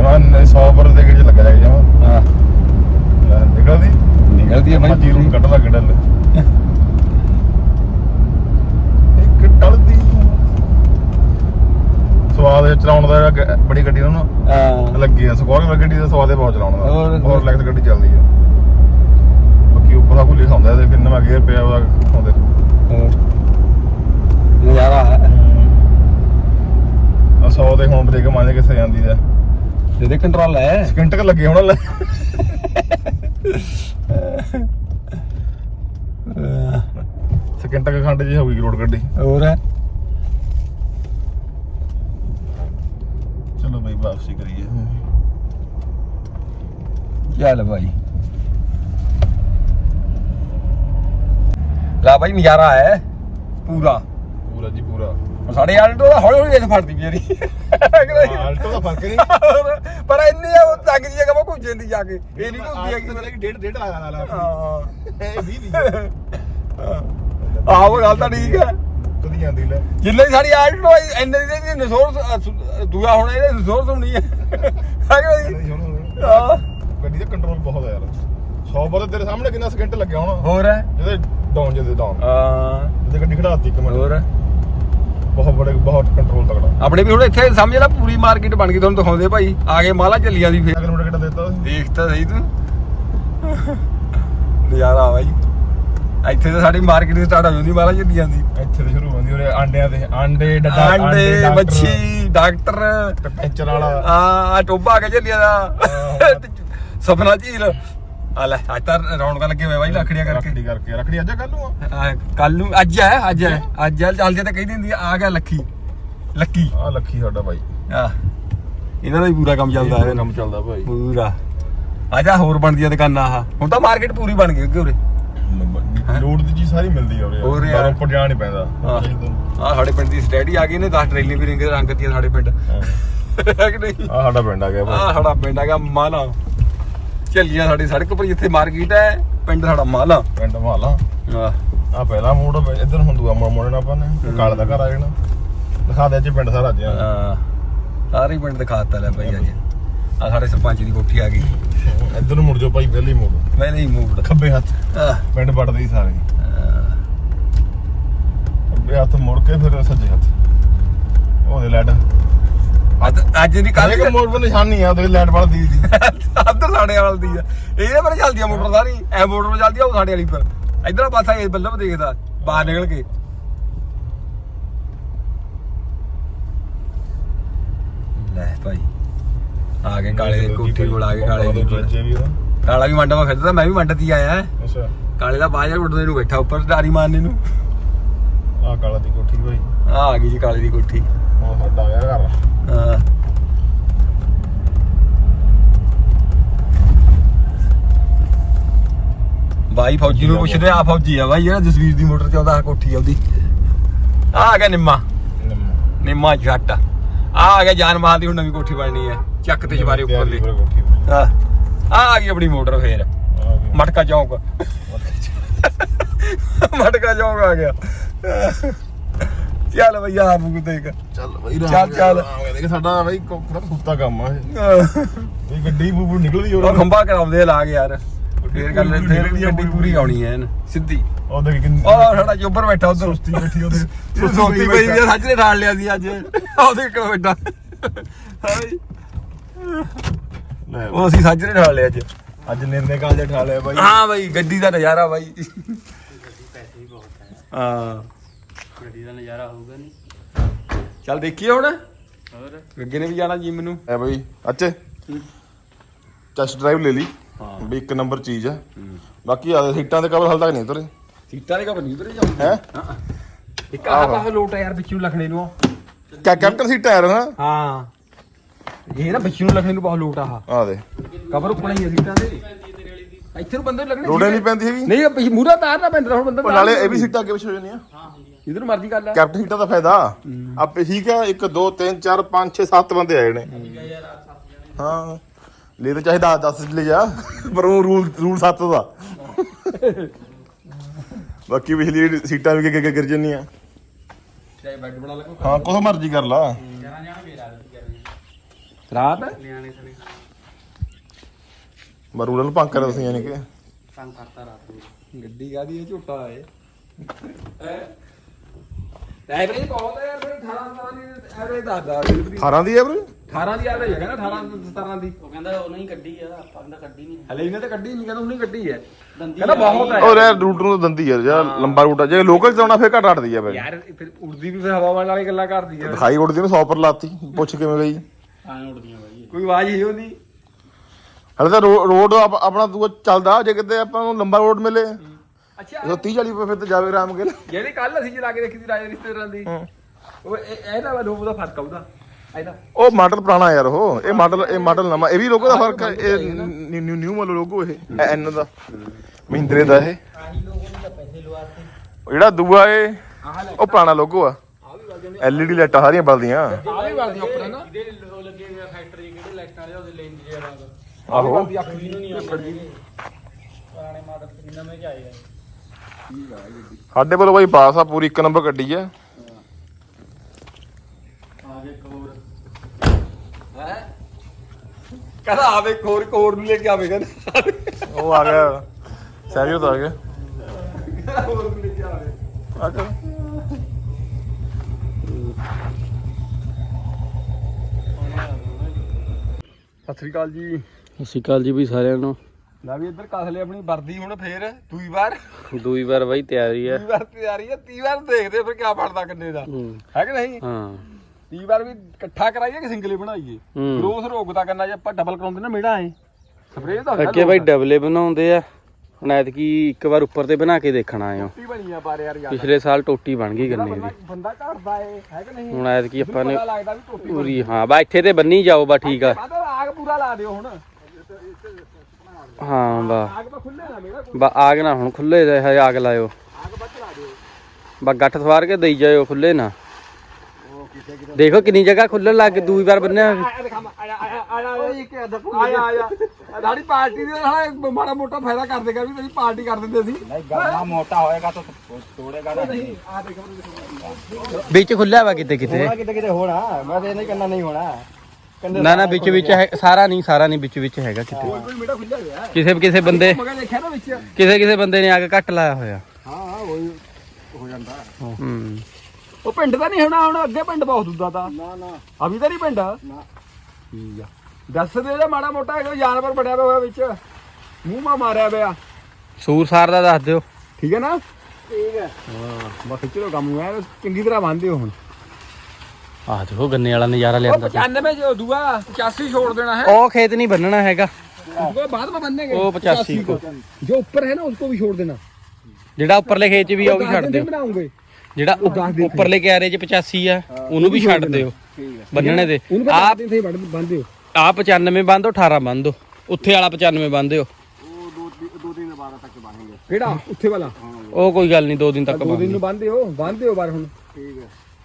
ਹਾਂ ਰਸ਼ੇਵਾਂ 100 ਪਰ ਦੇ ਕੇ ਲੱਗਾ ਜਾਈ ਜਾਵਾਂ। ਹਾਂ। ਲੈ, ਨਿਕਲਦੀ? ਨਿਕਲਦੀ ਹੈ ਭਾਈ ਜੀਰੂ ਕੱਢਦਾ ਗੱਡਲ ਇੱਕ ਟਲਦੀ। ਸਵਾਦ ਇਹ ਚਲਾਉਣ ਦਾ ਗ- ਬੜੀ ਗੱਡੀ ਨੂੰ ਨਾ ਹਾਂ। ਲੱਗੀ ਆ। ਸਕੋਰਪੀਓ ਗੱਡੀ ਦਾ ਸਵਾਦ ਇਹ ਬਹੁਤ ਚਲਾਉਣ ਦਾ। ਹੋਰ- ਰਿਲੈਕਸ ਗੱਡੀ ਚੱਲਦੀ ਆ। ਬਾਕੀ ਉੱਪਰ ਦਾ ਕੋਈ ਲਿਖਾ ਹੁੰਦਾ ਇਹਦੇ ਕਿੰਨਾ ਗੇਅਰ ਪਿਆ ਉਹਦਾ ਹੁੰਦੇ ਹੋਰ। ਨਜ਼ਾਰਾ ਹੈ। ਆ 100 ਦੇ ਹੁਣ ਬ੍ਰੇਕ ਮਾਰਨੇ ਕਿੱਥੇ ਜਾਂਦੀ ਦਾ ਜਿਹਦੇ ਕੰਟਰੋਲ ਹੈ। ਸਕਿੰਟ ਕ ਲੱਗੇ ਹੁਣ ਲੈ ਸਕਿੰਟ ਕ ਖੰਡ ਜੀ ਹੋ ਗਈ ਰੋਡ ਗੱਡੀ। ਹੋਰ ਹੈ। ਚਲੋ ਬਈ ਵਾਪਸੀ ਕਰੀਏ। ਚੱਲ ਭਾਈ ਲਾ ਭਾਈ ਨਜ਼ਾਰਾ ਹੈ। ਪੂਰਾ। ਪੂਰਾ ਜੀ ਪੂਰਾ। ਸਾਡੇ ਆਲਟੋ ਦਾ ਹੌਲੀ ਹੌਲੀ ਦੇਖ ਫੜਦੀ ਮੇਰੀ ਆਲਟੋ ਦਾ ਫ਼ਰਕ ਨਹੀਂ। ਪਰ ਇੰਨੀ ਉਹ ਤੱਕ ਜੀ ਜਗ੍ਹਾ ਮੈਂ ਘੁੰਮ ਜਾਂਦੀ ਜਾ ਕੇ। ਇਹ ਨਹੀਂ ਘੁੰਮਦੀ ਹੈਗੀ ਡੇਢ ਡੇਢ ਲਾਇਆ ਨਾਲ ਹਾਂ। ਇਹ 20 ਦੀ ਆਹੋ ਗੱਲ ਤਾਂ ਠੀਕ ਹੈ ਕਦੀ ਜਾਂਦੀ ਲੈ। ਦੀ ਸਾਡੀ ਆਲਟੋ ਇੰਨੇ ਦੀ ਇਹਦੀ ਨਸੋਰ ਦੂਆ ਹੁਣ ਇਹਦੇ ਨਸੋਰ ਸੁਣੀ ਹੈ ਹੈ ਕਿ ਹਾਂ। ਗੱਡੀ ਦਾ ਕੰਟਰੋਲ ਬਹੁਤ ਆ ਯਾਰ। 100 ਪਰ ਤੇਰੇ ਸਾਹਮਣੇ ਕਿੰਨਾ ਸਕਿੰਟ ਲੱਗਿਆ ਹੋਣਾ। ਹੋਰ? ਹੈ ਜਿਹਦੇ ਡਾਊਨ ਜਿਹਦੇ ਡਾਊਨ ਹਾਂ। ਜਿਹਦੇ ਗੱਡੀ ਖੜਾਤੀ ਇੱਕ ਮਿੰਟ। ਹੋਰ? ਬਹੁਤ ਬੜੇ ਬਹੁਤ ਕੰਟਰੋਲ ਤਕੜਾ। ਆਪਣੇ ਵੀ ਹੁਣ ਇੱਥੇ ਸਮਝ ਲੈ ਪੂਰੀ ਮਾਰਕੀਟ ਬਣ ਗਈ ਤੁਹਾਨੂੰ ਦਿਖਾਉਂਦੇ ਭਾਈ। ਆ ਗਏ ਮਾਲਾ ਚੱਲੀਆਂ ਦੀ ਫੇਰ। ਕਿਲੋਮੀਟਰ ਕਿੱਡਾ ਦਿੱਤਾ ਦੇਖ ਤਾਂ ਸਹੀ ਤੂੰ। ਨਜ਼ਾਰਾ ਆ ਬਾਈ। ਇੱਥੇ ਤਾਂ ਸਾਡੀ ਮਾਰਕੀਟ ਸਟਾਰਟ ਹੋ ਜਾਂਦੀ ਮਾਲਾ ਚੱਲੀਆਂ ਦੀ। ਇੱਥੇ ਤੇ ਸ਼ੁਰੂ ਹੁੰਦੀ ਉਰੇ ਆਂਡਿਆਂ ਤੇ ਆਂਡੇ ਡੱਡਾ ਆਂਡੇ ਮੱਛੀ ਡਾਕਟਰ। ਪੈਂਚਰ ਵਾਲਾ। ਆ ਟੋਬਾ ਕੇ ਚੱਲੀਆਂ ਦਾ ਸਪਨਾ ਝੀਲ। ਆ ਲੈ ਅੱਜ ਤਾਂ ਰੌਣਕਾਂ ਲੱਗੇ ਹੋਏ ਬਾਈ ਲੱਖੜੀਆਂ ਕਰਕੇ। ਰੱਖੜੀ ਕਰਕੇ। ਰੱਖੜੀ ਅੱਜ ਕੱਲ ਨੂੰ ਆ? ਕੱਲ ਨੂੰ ਅੱਜ ਹੈ ਅੱਜ ਹੈ। ਅੱਜ ਹੈ ਚੱਲਦੇ ਤਾਂ ਕਹਿੰਦੀ ਹੁੰਦੀ ਆ ਆ ਗਿਆ ਲੱਖੀ ਲੱਕੀ। ਆ ਲੱਖੀ ਸਾਡਾ ਭਾਈ ਆ ਇਹਨਾਂ ਦਾ ਹੀ ਪੂਰਾ ਕੰਮ ਚੱਲਦਾ ਹੈ। ਕੰਮ ਚੱਲਦਾ ਭਾਈ ਪੂਰਾ। ਆਜਾ ਹੋਰ ਬਣਦੀਆਂ ਦੁਕਾਨਾਂ ਆਹ ਹੁਣ ਤਾਂ ਮਾਰਕੀਟ ਪੂਰੀ ਬਣ ਗਈ ਅੱਗੇ ਉਰੇ। ਲੋਡ ਦੀ ਚੀਜ਼ ਸਾਰੀ ਮਿਲਦੀ ਆ ਉਰੇ। ਯਾਰ। ਉੱਪਰ ਜਾਣਾ ਨਹੀਂ ਪੈਂਦਾ। ਆ ਸਾਡੇ ਪਿੰਡ ਦੀ ਸਟੈਡੀ ਆ ਗਈ ਨੇ 10 ਟ੍ਰੇਲਾਂ ਵੀ ਰਿੰਗ ਰੰਗ ਸਾਡੇ ਪਿੰਡ। ਹੈ। ਕਿ ਨਹੀਂ? ਆ ਸਾਡਾ ਪਿੰਡ ਆ ਗਿਆ ਆ ਸਾਡਾ ਪਿੰਡ ਹੈਗਾ ਮਾਲਾ। ਚੱਲੀਆਂ ਸਾਡੀ ਸੜਕ ਪਰ ਜਿੱਥੇ ਮਾਰਕੀਟ ਹੈ ਪਿੰਡ ਸਾਡਾ ਮਾਲਾ। ਪਿੰਡ ਮਾਲਾ। ਆ ਆ ਪਹਿਲਾ ਮੋੜ ਇੱਧਰ ਹੁਣ ਦੂਆ ਮੋੜ ਮੋੜਨਾ ਆਪਾਂ ਨੇ। ਕਾਲ ਦਾ ਘਰ ਆ ਜਾਣਾ। ਦਿਖਾ ਦੇ ਅੱਜ ਪਿੰਡ ਸਾਰਾ ਅੱਜ। ਆ, ਸਾਰੇ ਪਿੰਡ ਦਿਖਾਤਾ ਲੈ ਭਾਈ ਅੱਜ। ਆ ਸਾਡੇ ਸਰਪੰਚ ਦੀ ਕੋਠੀ ਆ ਗਈ। ਇੱਧਰ ਮੁੜ ਜਾਓ ਭਾਈ ਪਹਿਲੀ ਮੋੜ। ਮੈਂ ਨਹੀਂ ਮੂਵਡ ਖੱਬੇ ਹੱਥ। ਪਿੰਡ ਵੜਦੇ ਹੀ ਸਾਰੇ। ਖੱਬੇ ਹੱਥ ਮੁੜ ਕੇ ਫਿਰ ਸੱਜੇ ਹੱਥ। ਉਹਦੇ ਲੈਟ। ਅੱਜ ਅੱਜ ਦੀ ਕੱਲ ਇੱਕ 'ਤੇ ਨਿਸ਼ਾਨੀ ਆ ਉਹਦੇ ਲੈਟ ਵੜਦੀ ਦੀ। ਅੱਧਰ ਸਾਡੇ ਵਾਲ ਦੀ ਆ। ਇਹਦੇ ਪਰ ਚੱਲਦੀ ਆ ਮੋਟਰ ਸਾਰੀ। ਐ ਮੋਟਰ ਪਰ ਚੱਲਦੀ ਆ ਉਹ ਸਾਡੇ ਵਾਲੀ ਪਰ। ਇਧਰ ਪਾਸਾ ਇਹ ਬੱਲਬ ਦੇਖਦਾ ਬਾਹਰ ਨਿਕਲ ਕੇ। ਲੈ ਭਾਈ ਆ ਗਏ ਕਾਲੇ ਦੇ ਕੋਠੀ ਕੋਲ ਆ ਗਏ ਕਾਲੇ ਦੀ ਕੋਲ। ਵੀ ਮੰਡ ਮਾ ਫਿਰਦਾ ਮੈਂ ਵੀ ਮੰਡ ਦੀ ਆਇਆ। ਅੱਛਾ। ਕਾਲੇ ਦਾ ਬਾਜਾ ਉੱਡਦੇ ਨੂੰ ਬੈਠਾ ਉੱਪਰ ਡਾਰੀ ਮਾਰਨੇ ਨੂੰ। ਆ ਕਾਲਾ ਦੀ ਕੋਠੀ ਭਾਈ। ਆ ਆ ਗਈ ਜੀ ਕਾਲੇ ਦੀ ਕੋਠੀ। ਉਹ ਸਾਡਾ ਆ ਗਿਆ ਘਰ ਹਾਂ ਬਾਈ ਫੌਜੀ ਨੂੰ ਪੁੱਛਦੇ ਆ ਫੌਜੀ ਆ ਬਾਈ ਜਿਹੜਾ ਜਸਵੀਰ ਦੀ ਮੋਟਰ ਚ ਆਉਂਦਾ ਕੋਠੀ ਆ ਉਹਦੀ ਆ ਆ ਗਿਆ ਨਿੰਮਾ ਨਿੰਮਾ ਜੱਟ ਆ ਆ ਗਿਆ ਜਾਨ ਮਾਲ ਦੀ ਹੁਣ ਨਵੀਂ ਕੋਠੀ ਬਣਨੀ ਹੈ ਚੱਕ ਤੇ ਜਵਾਰੇ ਉੱਪਰਲੀ ਕੋਠੀ ਆ ਆ ਆ ਗਈ ਆਪਣੀ ਮੋਟਰ ਫੇਰ। ਮਟਕਾ ਚੌਂਕ ਮਟਕਾ ਚੌਂਕ ਆ ਗਿਆ ਚੱਲ ਬਈ ਆ ਮੁਕ ਦੇਖ। ਚੱਲ ਬਈ ਚੱਲ, ਚੱਲ। ਦੇਖ ਸਾਡਾ ਬਈ ਪੂਰਾ ਸੁੱਤਾ ਕੰਮ ਆ ਇਹ। ਇਹ ਗੱਡੀ ਬੂਬੂ ਨਿਕਲਦੀ ਉਹ ਹੋਰ ਖੰਭਾ ਕਰਾਉਂਦੇ ਆ ਲਾ ਕੇ ਯਾਰ। ਫੇਰ ਗੱਲ ਫੇਰ ਗੱਡੀ ਪੂਰੀ ਆਉਣੀ ਐ ਐਨ, ਸਿੱਧੀ। ਉਹ ਦੇਖ ਕਿੰਨੀ ਉਹ ਸਾਡਾ ਚੋਬਰ ਬੈਠਾ ਉਧਰ। ਸੁਸਤੀ ਬੈਠੀ ਉਹਦੇ। ਸੁਸਤੀ ਪਈ ਵੀ ਸੱਚ ਨੇ ਠਾਲ ਲਿਆ ਸੀ ਅੱਜ। ਉਹਦੇ ਕੋਲ ਬੈਠਾ। ਹਾਏ। ਲੈ ਉਹ ਅਸੀਂ ਸੱਚ ਨੇ ਠਾਲ ਲਿਆ ਅੱਜ। ਅੱਜ ਨਿਰਨੇ ਕਾਲ ਦੇ ਠਾਲਿਆ ਬਾਈ। ਹਾਂ ਬਾਈ ਗੱਡੀ ਦਾ ਨਜ਼ਾਰਾ ਬਾਈ। ਗੱਡੀ ਪੈਸੇ ਹੀ ਬਹੁਤ ਹੈ ਹਾਂ। ਗੱਡੀ ਦਾ ਨਜ਼ਾਰਾ ਹੋਊਗਾ ਨਹੀਂ। ਚੱਲ ਦੇਖੀਏ ਹੁਣ। ਹੋਰ? ਅੱਗੇ ਨੇ ਵੀ ਜਾਣਾ ਜਿਮ ਨੂੰ। ਐ ਬਾਈ ਅੱਛੇ। ਟੈਸਟ ਡਰਾਈਵ ਲੈ ਲਈ। ਹਾਂ। ਵੀ ਇੱਕ ਨੰਬਰ ਚੀਜ਼ ਆ। ਬਾਕੀ ਆ ਸੀਟਾਂ ਦੇ ਕਵਰ ਹਾਲ ਤੱਕ ਨਹੀਂ ਉਤਰੇ। ਸੀਟਾਂ ਦੇ ਕਾ ਬਣੀ ਉਧਰ ਜਾਉਂਦੇ ਹੈ? ਇੱਕ ਆਹ ਪਾਸੇ ਲੋਟ ਆ ਯਾਰ ਵਿੱਚ ਨੂੰ ਲਖਣੇ ਨੂੰ। ਕੈ ਕੈਪਟਨ ਸੀਟ ਟਾਇਰ ਨਾ। ਹਾਂ। ਇਹ ਨਾ ਵਿੱਚ ਨੂੰ ਲਖਣੇ ਨੂੰ ਬਹੁਤ ਲੋਟ ਆ ਆ ਦੇ। ਕਵਰ ਉੱਪਰ ਹੀ ਆ ਸੀਟਾਂ ਦੇ। ਇੱਥੇ ਨੂੰ ਬੰਦੇ ਲੱਗਣੇ ਰੋੜੇ ਨਹੀਂ ਪੈਂਦੀ ਹੈਗੀ। ਨਹੀਂ ਮੂਰਾ ਤਾਰਨਾ ਪੈਂਦਾ ਹੁਣ ਬੰਦਾ ਨਾਲੇ ਇਹ ਵੀ ਸੀਟਾਂ ਅੱਗੇ ਪਿੱਛੇ ਹੋ ਜਾਂਦੀਆਂ। ਜਿੱਧਰ ਮਰਜ਼ੀ ਕਰ ਲੈ। ਕੈਪਟਨ ਸੀਟਾਂ ਦਾ ਫਾਇਦਾ। ਆਪੇ ਠੀਕ ਹੈ 1 2 3 4 5 6 7 ਬੰਦੇ ਆਏ ਨੇ। ਹਾਂ। ਲੈ ਤਾਂ ਚਾਹੇ 10 10 ਲੈ ਜਾ ਪਰ ਉਹ ਰੂਲ ਰੂਲ 7 ਦਾ। ਬਾਕੀ ਪਿਛਲੀ ਸੀਟਾਂ ਵੀ ਕਿ ਗਿਰ ਜੰਨੀਆਂ ਚਾਹੇ ਬੈੱਡ ਬਣਾ ਲੈ ਹਾਂ ਕੋਹ ਮਰਜ਼ੀ ਕਰ ਲਾ। ਜਾਣਾ ਜਾਣਾ ਮੇਰਾ ਰਾਤ? ਮੈਂ ਰੂਲ ਨੂੰ ਭੰਗ ਕਰ ਦਸੀਆਂ ਨੇ ਕਿ। ਤੰਗ ਕਰਤਾ ਰਾਤ ਨੂੰ। ਗੱਡੀ ਕਾਦੀ ਇਹ ਝੋਟਾ ਏ ਐਵਰੇਜ ਬਹੁਤ ਹੈ ਯਾਰ ਫਿਰ 18 ਦੀ ਐਵਰੇਜ ਦੱਸਦਾ 18 ਦੀ ਐਵਰੇਜ? 18 ਦੀ ਐਵਰੇਜ ਹੈ ਨਾ 18 17 ਦੀ। ਉਹ ਕਹਿੰਦਾ ਉਹਨੇ ਹੀ ਕੱਢੀ ਆ ਆਪਾਂ ਤਾਂ ਕੱਢੀ ਨਹੀਂ ਹਲੇ ਇਹਨੇ ਤਾਂ ਕੱਢੀ ਨਹੀਂ ਕਹਿੰਦਾ ਉਹਨੇ ਕੱਢੀ ਹੈ। ਕਹਿੰਦਾ ਬਹੁਤ ਹੈ। ਉਹ ਯਾਰ ਰੂਟ ਨੂੰ ਦੰਦੀ ਯਾਰ ਜਿਹੜਾ ਲੰਬਾ ਰੂਟ ਆ। ਜੇ ਲੋਕਲ ਚਲਾਉਣਾ ਫਿਰ ਘੱਟ ਅੱਟਦੀ ਆ ਬਈ ਯਾਰ ਫਿਰ ਉੜਦੀ ਵੀ ਫਿਰ ਹਵਾ ਵਾਲੀ ਗੱਲਾਂ ਕਰਦੀ ਹੈ ਦਿਖਾਈ ਉੜਦੀ ਨੂੰ 100 ਪਰ ਲਾਤੀ ਪੁੱਛ ਕਿਵੇਂ ਗਈ। ਆਂ ਉੜਦੀਆਂ ਬਾਈ ਕੋਈ ਆਵਾਜ਼ ਹੀ ਹੁੰਦੀ ਹਲੇ ਤਾਂ ਰੋ- ਰੋਡ ਆਪ- ਆਪਣਾ ਦੂਆ ਚੱਲਦਾ ਜੇ ਕਿਤੇ ਆਪਾਂ ਨੂੰ ਲੰਬਾ ਰੋਡ ਮਿਲੇ। ਅੱਛਾ। ਉਹ 30 40 ਰੁਪਏ ਫਿਰ ਤੇ ਜਾਵੇ ਆਰਾਮ ਕੇ ਜਿਹੜੀ ਕੱਲ ਅਸੀਂ ਚਲਾ ਕੇ ਦੇਖੀ ਸੀ ਰਾਜੇ ਰਿਸ਼ਤੇਦਾਰਾਂ ਦੀ। ਉਹ ਇਹ- ਇਹਦਾ ਲੋਕ ਦਾ ਫ਼ਰਕ ਆ ਉਹਦਾ ਇਹਦਾ। ਉਹ ਮਾਡਲ ਪੁਰਾਣਾ ਯਾਰ ਉਹ। ਇਹ ਮਾਡਲ ਇਹ ਮਾਡਲ ਨਵਾਂ। ਇਹ ਵੀ ਲੋਗੋ ਦਾ ਫ਼ਰਕ ਹੈ। ਇਹ ਨਿਊ ਨਿਊ ਮਾਡਲ ਲੋਗੋ ਇਹ। ਐਨ ਦਾ। ਮਹਿੰਦਰੇ ਦਾ ਇਹ। ਆਹੀ ਲੋਗੋਂ ਨੇ ਪੈਸੇ ਲਵਾਤੇ ਜਿਹੜਾ ਦੂਆ ਲੈ। ਉਹ ਪੁਰਾਣਾ ਲੋਗੋ ਆ। ਵੀ ਐਲਈਡੀ ਲਾਈਟਾਂ ਸਾਰੀਆਂ ਬਲਦੀਆਂ। ਆ ਵੀ ਵਰਦੀ ਉੱਪਰ ਨਾ। ਜਿਹੜੇ ਉਹ ਲੱਗੇ ਹੋਏ ਆ ਫੈਕਟਰੀ ਕਿਹੜੇ ਲਾਈਟਾਂ ਵਾਲੇ ਉਹਦੇ ਲੈਣ ਜੇ ਰਾਤ। ਆਹੋ। ਆਉਂਦੇ। ਪੁਰਾਣੇ ਮਾਡਲ ਤੇ ਨਵੇਂ ਚ ਆਏ ਆ। ਸਾਡੇ ਵੱਲੋਂ ਬਾਈ ਪਾਸ ਆ ਪੂਰੀ ਇੱਕ ਨੰਬਰ ਗੱਡੀ ਆ। ਆ ਗਏ ਇੱਕ ਹੋਰ ਹੈ ਕਹਿੰਦਾ ਆਵੇ ਖੋਰ ਖੋਰ ਨੂੰ ਲੈ ਕੇ ਆਵੇ ਕਹਿੰਦਾ। ਉਹ ਆ ਗਿਆ। ਸੈਰੀਓ ਤਾਂ ਆ ਗਿਆ। ਹੋਰ ਨੂੰ ਲੈ ਕੇ ਆਵੇ। ਆ ਗਿਆ ਸਤਿ ਸ੍ਰੀ ਅਕਾਲ ਜੀ। ਸਤਿ ਸ਼੍ਰੀ ਅਕਾਲ ਜੀ ਵੀ ਸਾਰਿਆਂ ਨੂੰ। ਲੈ ਵੀ ਇੱਧਰ ਕਸ ਆਪਣੀ ਵਰਦੀ ਹੁਣ ਫੇਰ ਦੂਈ ਵਾਰ। ਦੂਈ ਵਾਰ ਬਾਈ ਤਿਆਰੀ ਦੂਈ ਵਾਰ ਤਿਆਰੀ ਹੈ ਤੀ ਵਾਰ ਦੇਖਦੇ ਫਿਰ ਕਿਆ ਬਣਦਾ ਕਿੰਨੇ ਦਾ। ਹੂੰ। ਕਿ ਨਹੀਂ? ਹਾਂ। ਤੀ ਵਾਰ ਵੀ ਇਕੱਠਾ ਕਰਾਈਏ ਕਿ ਸਿੰਗਲ ਹੀ ਬਣਾਈਏ? ਹੂੰ। ਗਰੋਥ ਰੋਕਦਾ ਕਰਨਾ ਜੇ ਆਪਾਂ ਡਬਲ ਕਰਾਉਂਦੇ ਨਾ ਮੇੜਾ ਐ। ਸਪਰੇਅ ਤਾਂ ਅੱਗੇ ਬਾਈ ਡਬਲੇ ਬਣਾਉਂਦੇ ਆ। ਹੁਣ ਐਤਕੀ ਇੱਕ ਵਾਰ ਉੱਪਰ ਤੇ ਬਣਾ ਕੇ ਦੇਖਣਾ ਆਇਓ ਟੁੱਟੀ ਬਣੀ ਆ ਬਾਰੇ ਯਾਰ ਯਾਰ। ਪਿਛਲੇ ਸਾਲ ਟੋਟੀ ਬਣ ਗਈ ਗੰਨੇ ਦੀ। ਬੰਦਾ ਘੜਦਾ ਏ ਹੈ ਕਿ ਨਹੀਂ? ਹੁਣ ਐਤਕੀ ਆਪਾਂ ਨੇ ਪਤਾ ਲੱਗਦਾ ਵੀ ਟੋਪੀ ਪੂਰੀ ਹਾਂ ਬਾ ਇੱਥੇ ਤੇ ਬੰਨੀ ਜਾਓ ਬਾ ਠੀਕ ਆ। ਬਾਅਦ ਆਗ ਪੂਰਾ ਲਾ ਦਿਓ ਹੁਣ। ਹਾਂ ਬਾ। ਬਾ ਆਗ ਨਾ ਹੁਣ ਖੁੱਲੇ ਦੇ ਹਜੇ ਆਗ ਲਾਇਓ। ਆਗ ਬਾ ਚਲਾ ਕੇ ਦੇਈ ਜਾਇਓ ਖੁੱਲੇ ਨਾ। ਦੇਖੋ ਕਿੰਨੀ ਜਗ੍ਹਾ ਖੁੱਲਣ ਲੱਗ ਦੂਈ ਵਾਰ ਬੰਨਿਆ ਮਾੜਾ ਮੋਟਾ ਫਾਇਦਾ ਕਰ ਆ ਵਿੱਚ ਖੁੱਲਿਆ ਵਾ ਕਿਤੇ ਕਿਤੇ ਹੋਣਾ। ਮੈਂ ਤੇ ਨਹੀਂ ਕਰਨਾ ਨਹੀਂ ਹੋਣਾ। ਨਾ ਨਾ ਵਿੱਚ ਵਿੱਚ ਹੈ ਸਾਰਾ ਨਹੀਂ ਸਾਰਾ ਨਹੀਂ ਵਿੱਚ ਵਿੱਚ ਹੈਗਾ ਕਿਤੇ। ਕਿਸੇ ਕਿਸੇ ਬੰਦੇ ਕਿਸੇ ਕਿਸੇ ਬੰਦੇ ਨੇ ਆ ਕੇ ਘੱਟ ਲਾਇਆ ਹੋਇਆ। ਹਾਂ ਹਾਂ ਹੋਈ ਹੋ ਜਾਂਦਾ। ਹੂੰ। ਉਹ ਪਿੰਡ ਤਾਂ ਨਹੀਂ ਹੋਣਾ ਹੁਣ ਅੱਗੇ ਪਿੰਡ ਬਹੁਤ ਦੁੱਦਾ ਤਾਂ। ਨਾ ਨਾ। ਅਭੀ ਤਾਂ ਨਹੀਂ ਪਿੰਡ? ਨਾ। ਠੀਕ ਆ। ਦੱਸ ਦੇ ਜਿਹੜਾ ਮਾੜਾ ਮੋਟਾ ਹੈਗਾ ਜਾਨਵਰ ਬੜਿਆ ਹੋਇਆ ਵਿੱਚ। ਮੂੰਹ ਮਾ ਮਾਰਿਆ ਪਿਆ। ਸੂਰਸਾਰ ਦਾ ਦੱਸ ਦਿਓ। ਠੀਕ ਹੈ ਨਾ? ਠੀਕ ਹੈ ਹਾਂ ਬਸ ਚਲੋ ਕੰਮ ਹੋਇਆ ਚੰਗੀ ਤਰ੍ਹਾਂ ਆਹ ਦੇਖੋ ਗੰਨੇ ਵਾਲਾ ਨਜ਼ਾਰਾ ਲਿਆਂਦਾ 95 ਜੋ ਦੂਆ 85 ਛੋੜ ਦੇਣਾ ਹੈ। ਉਹ ਖੇਤ ਨਹੀਂ ਬੰਨਣਾ ਹੈਗਾ। ਉਹ ਬਾਅਦ ਵਿੱਚ ਬੰਨੇਗੇ ਉਹ 85 ਕੋ। ਜੋ ਉੱਪਰ ਹੈ ਨਾ ਉਸਕੋ ਵੀ ਛੋੜ ਦੇਣਾ। ਜਿਹੜਾ ਉੱਪਰਲੇ ਖੇਤ 'ਚ ਵੀ ਆ ਉਹ ਵੀ ਛੱਡ ਦਿਓ। ਜਿਹੜਾ ਉੱਪਰਲੇ ਕਿਆਰੇ 'ਚ 85 ਆ ਉਹਨੂੰ ਵੀ ਛੱਡ ਦਿਓ। ਬੰਨਣੇ ਦੇ। ਆਪ ਆ 95 ਬੰਦ 18 ਬੰਦ ਉੱਥੇ ਵਾਲਾ 95 ਬੰਦ ਦਿਓ। ਕਿਹੜਾ? ਉੱਥੇ ਵਾਲਾ? ਉਹ ਕੋਈ ਗੱਲ ਨਹੀਂ 2 ਦਿਨ ਤੱਕ ਬੰਨ੍ਹ 2 ਦਿਨ ਨੂੰ ਬੰਨ੍ਹ ਦਿਓ। ਬੰਨ੍ਹ ਦਿਓ ਬਾਰ ਹੁਣ। ਠੀਕ ਹੈ।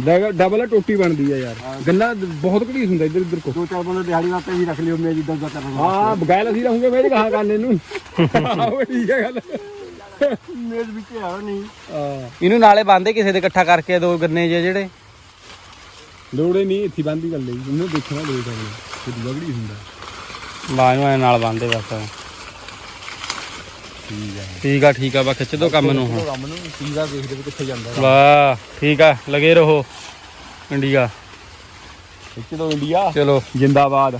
ਡਬਲ ਟੋਟੀ ਬਣਦੀ ਆ ਯਾਰ। ਗੰਨਾ ਬਹੁਤ ਘੜੀਸ ਹੁੰਦਾ ਇੱਧਰ ਇੱਧਰ ਕੋ। ਦੋ ਚਾਰ ਬੰਦੇ ਦਿਹਾੜੀ ਵਾਸਤੇ ਵੀ ਰੱਖ ਲਿਓ ਮੈਂ ਜਿੱਦਾਂ ਦਾ ਕਰਨਾ ਹਾਂ ਬਗੈਲ ਅਸੀਂ ਰਹੂਗੇ ਵੇ ਕਹਾ ਕਰਨ ਇਹਨੂੰ? ਆਹੋ ਠੀਕ ਗੱਲ। ਮੇਜ਼ ਵਿੱਚ ਆ ਨਹੀਂ। ਇਹਨੂੰ ਨਾਲੇ ਬੰਦੇ ਕਿਸੇ ਦੇ ਇਕੱਠਾ ਕਰਕੇ ਦੋ ਗੰਨੇ ਜੇ ਜਿਹੜੇ। ਲੋੜੇ ਨਹੀਂ ਇੱਥੇ ਬੰਦੀ ਗੱਲ ਲਈ ਇਹਨੂੰ ਦੇਖਣਾ ਲੋੜ ਕਰਨੀ ਤੇ ਦੂਜਾ ਘੜੀਸ ਹੁੰਦਾ। ਬਾਹਰੋਂ ਨਾਲ ਬੰਦੇ ਬਸ। ਠੀਕ ਆ। ਠੀਕ ਆ ਬਾ ਖਿੱਚ ਦੋ ਕੰਮ ਨੂੰ ਹੁਣ। ਕੰਮ ਨੂੰ ਸੀਗਾ ਦੇਖਦੇ ਵੀ ਕਿੱਥੇ ਜਾਂਦਾ ਵਾਹ ਠੀਕ ਆ ਲਗੇ ਰਹੋ ਇੰਡੀਆ। ਇੱਥੇ ਤੋਂ ਇੰਡੀਆ। ਚਲੋ ਜਿੰਦਾਬਾਦ।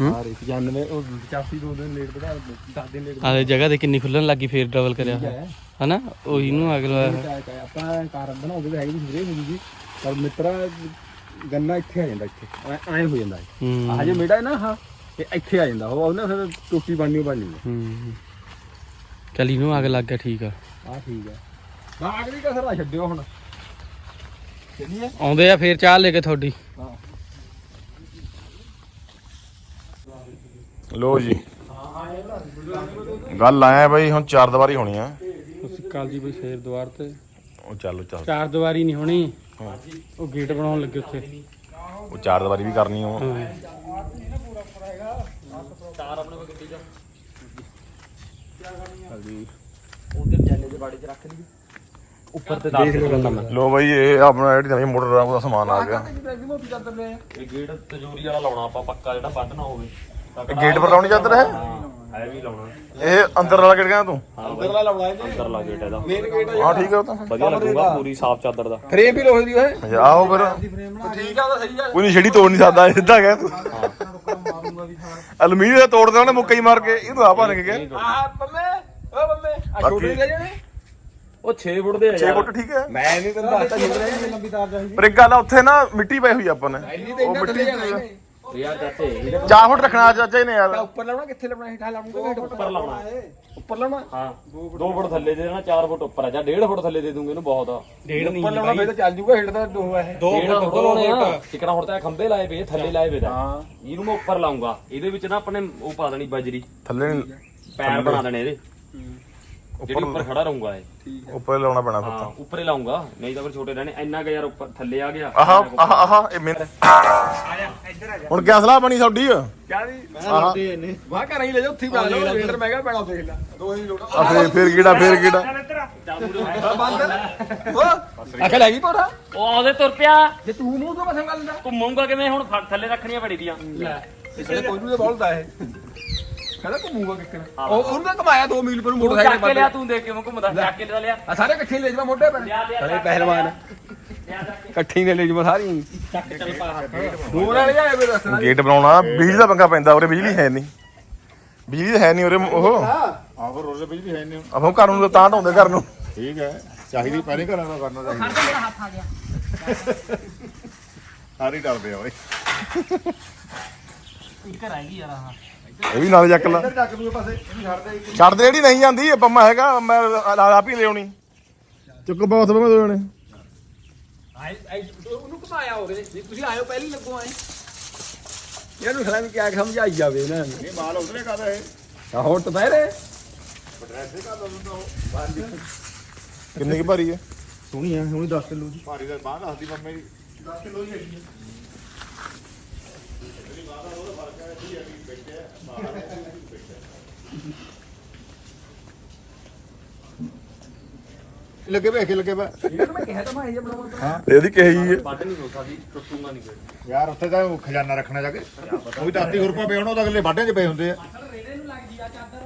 ਹੂੰ? ਹਾਂ? 95 ਉਹ 85 ਦੋ ਦਿਨ ਲੇਟ ਵਧਾ 10 ਦਿਨ ਲੇਟ ਆਲੇ ਜਗ੍ਹਾ ਤੇ ਕਿੰਨੀ ਖੁੱਲਣ ਲੱਗੀ ਫੇਰ ਡਬਲ ਕਰਿਆ। ਹੋਇਆ ਹਨਾ? ਉਹੀ ਨੂੰ ਅਗਲਾ ਆਪਾਂ ਕਾਰ ਬਣਾਉਂਦੇ ਹੈਗੇ ਹੁੰਦੀ ਜੀ। ਪਰ ਮਿੱਤਰਾ ਗੰਨਾ ਇੱਥੇ ਆ ਜਾਂਦਾ ਇੱਥੇ ਐ ਹੋ ਜਾਂਦਾ ਹੂੰ। ਆ ਜੇ ਮੇੜਾ ਹੈ ਨਾ ਹਾਂ ਇਹ ਇੱਥੇ ਆ ਜਾਂਦਾ ਉਹ ਉਹਨੇ ਫਿਰ ਟੋਟੀ ਬਣਨੀ ਓ ਬਣਨੀ ਹੂੰ ਚੱਲ ਇਹਨੂੰ ਅੱਗ ਲੱਗ ਗਿਆ ਠੀਕ ਆ। ਆ। ਠੀਕ ਹੈ ਬਾਗ ਵੀ ਕਸਰ ਨਾ ਛੱਡਿਓ ਹੁਣ। ਚੱਲੀਏ। ਆਉਂਦੇ ਆ ਫੇਰ ਚਾਹ ਲੈ ਕੇ ਤੁਹਾਡੀ। ਲੋ ਜੀ। ਗੱਲ ਆਇਆ ਬਈ ਹੁਣ ਚਾਰ ਦੀਵਾਰੀ ਹੋਣੀ ਆ। ਸਤਿ ਸ਼੍ਰੀ ਅਕਾਲ ਜੀ ਬਈ ਫੇਰ ਦੁਆਰ ਤੇ। ਉਹ ਚੱਲ ਚੱਲ। ਚਾਰ ਦੀਵਾਰੀ ਨਹੀਂ ਹੋਣੀ। ਹਾਂ। ਉਹ ਗੇਟ ਬਣਾਉਣ ਲੱਗੇ ਉੱਥੇ। ਉਹ ਚਾਰ ਦੀਵਾਰੀ ਵੀ ਕਰਨੀ ਉਹ ਹਾਂ ਚਾਰ ਆਪਣੇ ਕੋਲ ਗੱਡੀ ਦਾ ਉੱਪਰ ਤੇ 10 ਕਿਲੋ ਕੰਮ ਲੋ ਬਾਈ ਇਹ ਆਪਣਾ ਜਿਹੜੀ ਨਵੀਂ ਮੋਟਰ ਆ ਉਹਦਾ ਸਮਾਨ ਆ ਗਿਆ। ਇਹ ਗੇਟ ਤਜੂਰੀ ਵਾਲਾ ਲਾਉਣਾ ਆਪਾਂ ਪੱਕਾ ਜਿਹੜਾ ਵੱਢ ਨਾ ਹੋਵੇ। ਇਹ ਗੇਟ ਪਰ ਲਾਉਣੀ ਚਾਦਰ ਹੈ ਹੈ ਵੀ ਲਾਉਣਾ। ਇਹ ਅੰਦਰ ਵਾਲਾ ਗੇਟ ਕਹਿੰਦਾ ਤੂੰ? ਅੰਦਰਲਾ ਲਾਉਣਾ ਇਹ। ਅੰਦਰਲਾ ਗੇਟ ਇਹਦਾ। ਮੇਨ ਗੇਟ ਹਾਂ ਠੀਕ ਹੈ ਉਹ ਤਾਂ। ਵਧੀਆ ਲੱਗੂਗਾ ਪੂਰੀ ਸਾਫ਼ ਚਾਦਰ ਦਾ। ਫਰੇਮ ਵੀ ਲੋਹੇ ਦੀ ਅੱਛਾ, ਆਹੋ ਫਿਰ। ਠੀਕ ਆ ਉਹਦਾ ਸਹੀ ਆ। ਕੋਈ ਨਹੀਂ ਛੇੜੀ ਤੋੜ ਨਹੀਂ ਸਕਦਾ ਸਿੱਧਾ ਕਹਿ ਤੂੰ। ਅਲਮੀਨੀਅਮ ਦਾ ਤੋੜਦੇ ਉਹਨੇ ਮੁੱਕਾ ਹੀ ਮਾਰ ਕੇ ਇਹਨੂੰ ਆ ਭੰਨ ਕੇ ਗਿਆ ਆਹ ਬੰਮੇ ਓ ਬੰਮੇ ਆ ਛੋਟੇ ਲੈ ਜਾਣੇ ਉਹ 6 ਫੁੱਟ ਦੇ ਆ 6 ਫੁੱਟ ਠੀਕ ਹੈ। ਮੈਂ ਨਹੀਂ ਤੈਨੂੰ ਦੱਸਦਾ ਜਿੰਦ ਰਹੀ ਲੰਬੀ ਤਾਰ ਚਾਹੀਦੀ ਪਰ ਇੱਕ ਗੱਲ ਆ ਉੱਥੇ ਨਾ ਮਿੱਟੀ ਪਈ ਹੋਈ ਆਪਾਂ ਨੇ। ਉਹ ਮਿੱਟੀ ਯਾਰ ਚਾਚੇ ਇਹਦੇ 4 ਫੁੱਟ ਰੱਖਣਾ ਚਾਚਾ ਇਹਨੇ ਯਾਰ। ਉੱਪਰ ਲਾਉਣਾ ਕਿੱਥੇ ਲਾਉਣਾ ਹੇਠਾਂ ਲਾਉਣਾ ਗੇਟ ਉੱਪਰ ਲਾਉਣਾ। ਉੱਪਰ ਲਾਉਣਾ? ਹਾਂ 2 ਫੁੱਟ ਥੱਲੇ ਦੇ ਦੇਣਾ 4 ਫੁੱਟ ਉੱਪਰ ਆ ਜਾਂ 1.5 ਫੁੱਟ ਥੱਲੇ ਦੇ ਦੂੰਗੇ ਇਹਨੂੰ ਬਹੁਤ। ਆ ਡੇਢ ਨਹੀਂ ਉੱਪਰ ਲਾਉਣਾ ਫੇਰ ਤਾਂ ਚੱਲ ਜੂਗਾ ਹੇਠ ਦਾ ਦੋ ਹੈ। ਡੇਢ ਫੁੱਟ ਲਾਉਣੇ ਆ। ਟਿਕਣਾ ਹੁਣ ਤਾਂ ਇਹ ਖੰਭੇ ਲਾਏ ਪਏ ਥੱਲੇ ਲਾਏ ਪਏ ਦਾ ਇਹਨੂੰ ਮੈਂ ਉੱਪਰ ਲਾਉਂਗਾ ਇਹਦੇ ਵਿੱਚ ਨਾ ਆਪਣੇ ਉਹ ਪਾ ਦੇਣੀ ਬਜਰੀ। ਥੱਲੇ ਨੀ- ਪੈਰ ਬਣਾ ਦੇਣੇ ਇਹਦੇ। ਜਿਹੜੀ ਉੱਪਰ ਖੜਾ ਰਹੂੰਗਾ ਇਹ। ਉੱਪਰ ਲਾਉਣਾ ਪੈਣਾ ਫਿਰ ਹਾਂ ਤਾਂ ਉੱਪਰੇ ਲਾਉਂਗਾ। ਨਹੀਂ ਤਾਂ ਫਿਰ ਛੋਟੇ ਰਹਿਣੇ ਇੰਨਾ ਕੁ ਯਾਰ ਉੱਪਰ ਥੱਲੇ ਆ ਗਿਆ। ਆਹਾ ਆਹਾ ਆਹਾ ਇਹ ਮੇਨ ਹੁਣ ਕਿਆ ਸਲਾਹ ਬਣੀ ਤੁਹਾਡੀ? ਆ ਕਿਆ ਵੀ ਆਹਾ। ਵਾਹ ਘਰ ਹੀ ਲੈ ਜਾ ਉੱਥੇ ਹੀ ਬਣਾ ਲਓ ਰੇਡਰ ਮਹਿੰਗਾ ਪੈਣਾ ਦੇਖ ਲੈ ਦੋ ਹੀ ਲੋੜਾ ਆ ਫੇਰ ਫੇਰ ਕਿਹੜਾ ਫੇਰ ਕਿਹੜਾ? ਆਖੇ ਲੈ ਗਈ ਪੋੜਾ। ਉਹ ਆਉਦੇ ਤੁਰ ਪਿਆ। ਜੇ ਤੂੰ ਮੂੰਹ ਤੋਂ ਪਸੰਦ ਕਰ ਲੈਂਦਾ। ਘੁੰਮੂਗਾ ਕਿਵੇਂ? ਹੁਣ ਫੜ- ਥੱਲੇ ਰੱਖਣੀਆਂ ਬੜੀ ਦੀਆਂ ਇਸਨੇ ਕੋਈ ਨੂੰ ਬੋਲਦਾ ਇਹ। ਕਹਿੰਦਾ ਘੁੰਮੂਗਾ ਕਿੱਕਰ ਉਹ ਉਹਨੂੰ ਤਾਂ ਕਮਾਇਆ 2 ਮੀਲ ਪਰ ਤੂੰ ਮੋਟਰਸਾਈਕਲ ਚੱਕ ਕੇ ਲਿਆ ਤੂੰ ਦੇਖ ਕਿਵੇਂ ਘੁੰਮਦਾ ਚੱਕ ਕੇ ਲਿਆ। ਆ ਸਾਰੇ ਇਕੱਠੇ ਲੈ ਜਾਵਾ ਮੋਢੇ ਪਰ। ਲਿਆ ਲਿਆ ਸਾਰੇ ਪਹਿਲਵਾਨ। ਇਕੱਠੇ ਹੀ ਨੇ ਲੈ ਜਾਵਾ ਸਾਰੀ। ਚੱਕ ਚੱਲ ਪਾ ਹੱਥ। ਦੂਰ ਵਾਲੇ ਜਾਏ ਵੇ ਦੱਸਣਾ ਗੇਟ ਬਣਾਉਣਾ ਬਿਜਲੀ ਦਾ ਪੰਗਾ ਪੈਂਦਾ ਉਰੇ ਬਿਜਲੀ ਹੈ ਨਹੀਂ। ਬਿਜਲੀ ਤਾਂ ਹੈ ਨਹੀਂ ਉਰੇ ਉਹ। ਆਹ ਰੋਜ਼ ਬਿਜਲੀ ਹੈ ਨਹੀਂ। ਆਪਾਂ ਘਰ ਨੂੰ ਤਾਂ ਢਾਉਂਦੇ ਘਰ ਨੂੰ। ਠੀਕ ਹੈ ਚਾਹੀਦੀ ਪਹਿਲੇ ਘਰਾਂ ਦਾ ਕਰਨਾ ਚਾਹੀਦਾ। ਮੇਰਾ ਹੱਥ ਆ ਗਿਆ। ਸਾਰੇ ਹੀ ਡਰਦੇ ਆ ਓਏ ਇੱਕ ਰਹਿ ਗਈ ਯਾਰ ਆਹ। ਇਹ ਵੀ ਨਾਲ ਚੱਕ ਲਾ। ਚੱਕ ਦੂਏ ਪਾਸੇ ਇਹਨੂੰ ਛੱਡ ਦੇ ਛੱਡ ਦੇ ਜਿਹੜੀ ਨਹੀਂ ਜਾਂਦੀ ਇਹ ਪੰਮਾ ਹੈਗਾ ਮੈਂ ਆਪ ਹੀ ਲੈ ਆਉਣੀ। ਚੁੱਕ ਬਹੁਤ ਬੰਮੇ ਦੋ ਜਣੇ। ਉਹਨੂੰ ਘਮਾਇਆ ਹੋਵੇ ਤੁਸੀਂ ਆਇਓ ਪਹਿਲੇ ਲੱਗੋ ਆਏ। ਇਹਨੂੰ ਖਲਾ ਵੀ ਕਿਆ ਸਮਝਾਈ ਜਾਵੇ ਨਾ। ਇਹ ਮਾਲ ਉਧਰੇ ਕਾਦਾ ਹੈ ਆ ਹੁਣ ਦੁਪਹਿਰੇ? ਕਿੰਨੀ ਕੀ ਭਾਰੀ ਹੈ? ਸੋਹਣੀ ਆ ਹੁਣੀ 10 ਕਿਲੋ ਦੀ। ਭਾਰੀ ਦਾ ਬਾਹ ਦੱਸਦੀ ਮੰਮੀ ਦੀ। 10 ਕਿਲੋ ਦੀ ਹੈਗੀ ਲੱਗੇ ਵੇ ਕੇ ਲੱਗੇ ਵੇ ਇਹਨੂੰ ਮੈਂ ਕਿਹਾ ਤਾਂ ਮੈਂ ਇਹ ਬਣਾਉਣਾ ਇਹਦੀ ਕਹੀ ਹੈ? ਵੱਢ ਨਹੀਂ ਹੋ ਸਕਦੀ ਟੁੱਟੂਗਾ ਨਹੀਂ ਕੋਈ। ਯਾਰ ਉੱਥੇ ਤਾਂ ਉਹ ਖਜ਼ਾਨਾ ਰੱਖਣਾ ਜਾ ਕੇ। ਉਹ ਵੀ ਦਾਤੀ ਰੁਪਏ ਪਏ ਹੋਣ ਉਹ ਤਾਂ ਅਗਲੇ ਵਾਢਿਆਂ 'ਚ ਪਏ ਹੁੰਦੇ ਆ।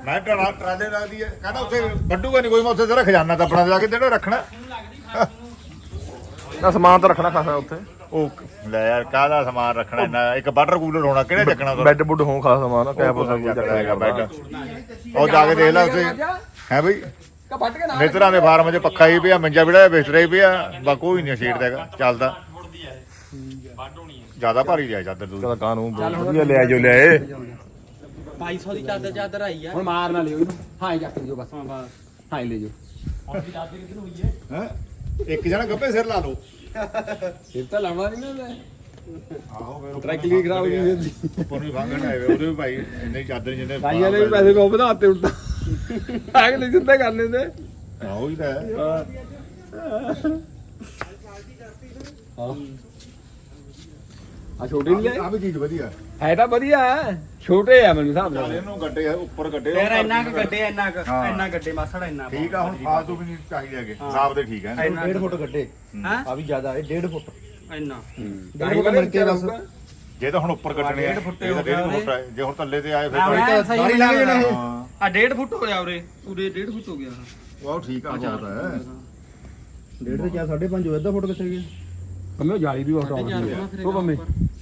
ਮੈਂ ਟਰਾ ਟਰਾਲੇ ਲੱਗਦੀ ਹੈ ਕਹਿੰਦਾ ਉੱਥੇ ਵੱਡੂਗਾ ਨਹੀਂ ਕੋਈ ਮੈਂ ਉੱਥੇ ਤੇਰਾ ਖਜ਼ਾਨਾ ਤਾਂ ਆਪਣਾ ਜਾ ਕੇ ਜਿਹੜਾ ਰੱਖਣਾ। ਨਾ ਸਮਾਨ ਤਾਂ ਰੱਖਣਾ ਖਾਸਾ ਉੱਥੇ। ਉਹ ਲੈ ਯਾਰ ਕਾਹਦਾ ਸਮਾਨ ਰੱਖਣਾ ਇੰਨਾ? ਇੱਕ ਵਾਟਰ ਕੂਲਰ ਹੋਣਾ ਕਿਹਨੇ ਚੱਕਣਾ ਬੈੱਡ ਬੁੱਡ ਹੋ ਖਾਸਾ ਸਮਾਨ ਕੈਪ ਪਤਾ ਕੋਈ ਚੱਕਣਾ ਹੈਗਾ ਬੈੱਡ ਉਹ ਜਾ ਕੇ ਦੇਖ ਲੈ ਉੱਥੇ। ਹੈ ਬਈ? ਕਾ ਵੱਟ ਕੇ ਨਾ ਨੇਤਰਾਂ ਦੇ ਫਾਰਮ 'ਚ ਪੱਖਾ ਹੀ ਪਿਆ ਮੰਜਾ ਵਿੜਾ ਬਿਸਤਰਾ ਹੀ ਪਿਆ ਬਾ ਕੋਈ ਨਹੀਂ ਛੇੜਦਾ ਹੈਗਾ ਚੱਲਦਾ। ਜ਼ਿਆਦਾ ਭਾਰੀ ਜਾਇ ਚਾਦਰ ਦੂਰ ਕਦਾ ਕਾਨੂੰ ਵਧੀਆ ਲਿਆ ਜੋ ਲਿਆਏ। 2200 ਦੀ ਚਾਦਰ ਚਾਦਰ ਆਈ ਆ। ਹੁਣ ਮਾਰ ਨਾ ਲਿਓ ਇਹਨੂੰ। ਹਾਂ ਹੀ ਚੱਕ ਦਿਓ ਬਸ। ਹਾਂ ਬਸ। ਹਾਂ ਲੈ ਜਾਓ। ਹੈ? ਇੱਕ ਜਣਾ ਗੱਪੇ ਸਿਰ ਲਾ ਲਓ ਫਿਰ ਤਾਂ ਲਾਉਣਾ ਨਹੀਂ ਨਾ ਆਹੋ ਫਿਰ ਟਰੈਕ ਵੀ ਖਰਾਬ ਹੋ ਗਈ ਉੱਪਰ ਨੂੰ ਵਾਂਗਣ ਆਏ ਵੇ, ਉਹਦੇ ਵੀ ਭਾਈ ਇੰਨੇ ਚਾਦਰ ਜਿੰਨੇ ਭਾਈਆਂ ਨੇ ਵੀ ਪੈਸੇ ਬਹੁਤ ਵਧਾਤੇ ਉਲਟਾ ਅਗਲੇ ਸਿੱਧੇ ਕਰਨੇ ਤੇ। ਆਹੋ ਹੀ ਤਾਂ ਹੈ। ਆ ਛੋਟੇ ਨਹੀਂ ਲੈ ਆ ਵੀ ਚੀਜ਼ ਵਧੀਆ। ਹੈ ਤਾਂ ਵਧੀਆ ਹੈ ਛੋਟੇ ਆ ਮੈਨੂੰ ਹਿਸਾਬ ਨਾਲ ਇਹਨੂੰ ਗੱਡੇ ਉੱਪਰ ਗੱਡੇ ਫੇਰ ਇੰਨਾ ਕ ਗੱਡੇ ਇੰਨਾ ਕ ਹਾਂ। ਇੰਨਾ ਗੱਡੇ ਮਾਸੜ ਇੰਨਾ ਠੀਕ ਆ ਹੁਣ ਫਾਲਤੂ ਵੀ ਨਹੀਂ ਚਾਹੀਦੇ ਹੈਗੇ। ਹਿਸਾਬ ਦੇ ਠੀਕ ਹੈ ਇੰਨਾ 1.5 ਫੁੱਟ ਗੱਡੇ। ਹਾਂ। ਆ ਵੀ ਜ਼ਿਆਦਾ ਹੈ 1.5 ਫੁੱਟ। ਇੰਨਾ। ਡੇਢ ਫੁੱਟ ਮਿਲ ਕੇ ਬਸ। ਜੇ ਤਾਂ ਹੁਣ ਉੱਪਰ ਕੱਟਣੇ ਆ ਡੇਢ ਫੁੱਟ ਇਹ ਤਾਂ ਡੇਢ ਹੋ ਫੁੱਟ ਹੈ ਜੇ ਹੁਣ ਥੱਲੇ ਤੇ ਆਏ ਫਿਰ ਤਾਂ- ਸਹੀ ਲੱਗ ਜਾਣਾ। ਇਹ। ਹਾਂ। ਆ 1.5 ਫੁੱਟ ਹੋਇਆ ਉਰੇ। ਉਰੇ 1.5 ਫੁੱਟ ਹੋ ਗਿਆ ਉਹ ਠੀਕ ਆ ਬਹੁਤ ਹੈ ਡੇਢ ਤੇ ਕਿਆ 5.5 ਹੋ ਅੱਧਾ ਫੁੱਟ ਕਿੱਥੇ ਗਿਆ? ਕੰਮੇ ਜਾਲੀ ਵੀ ਬਹੁਤ ਟੌਪ ਦੀ ਹੈ ਉਹ ਕੰਮੇ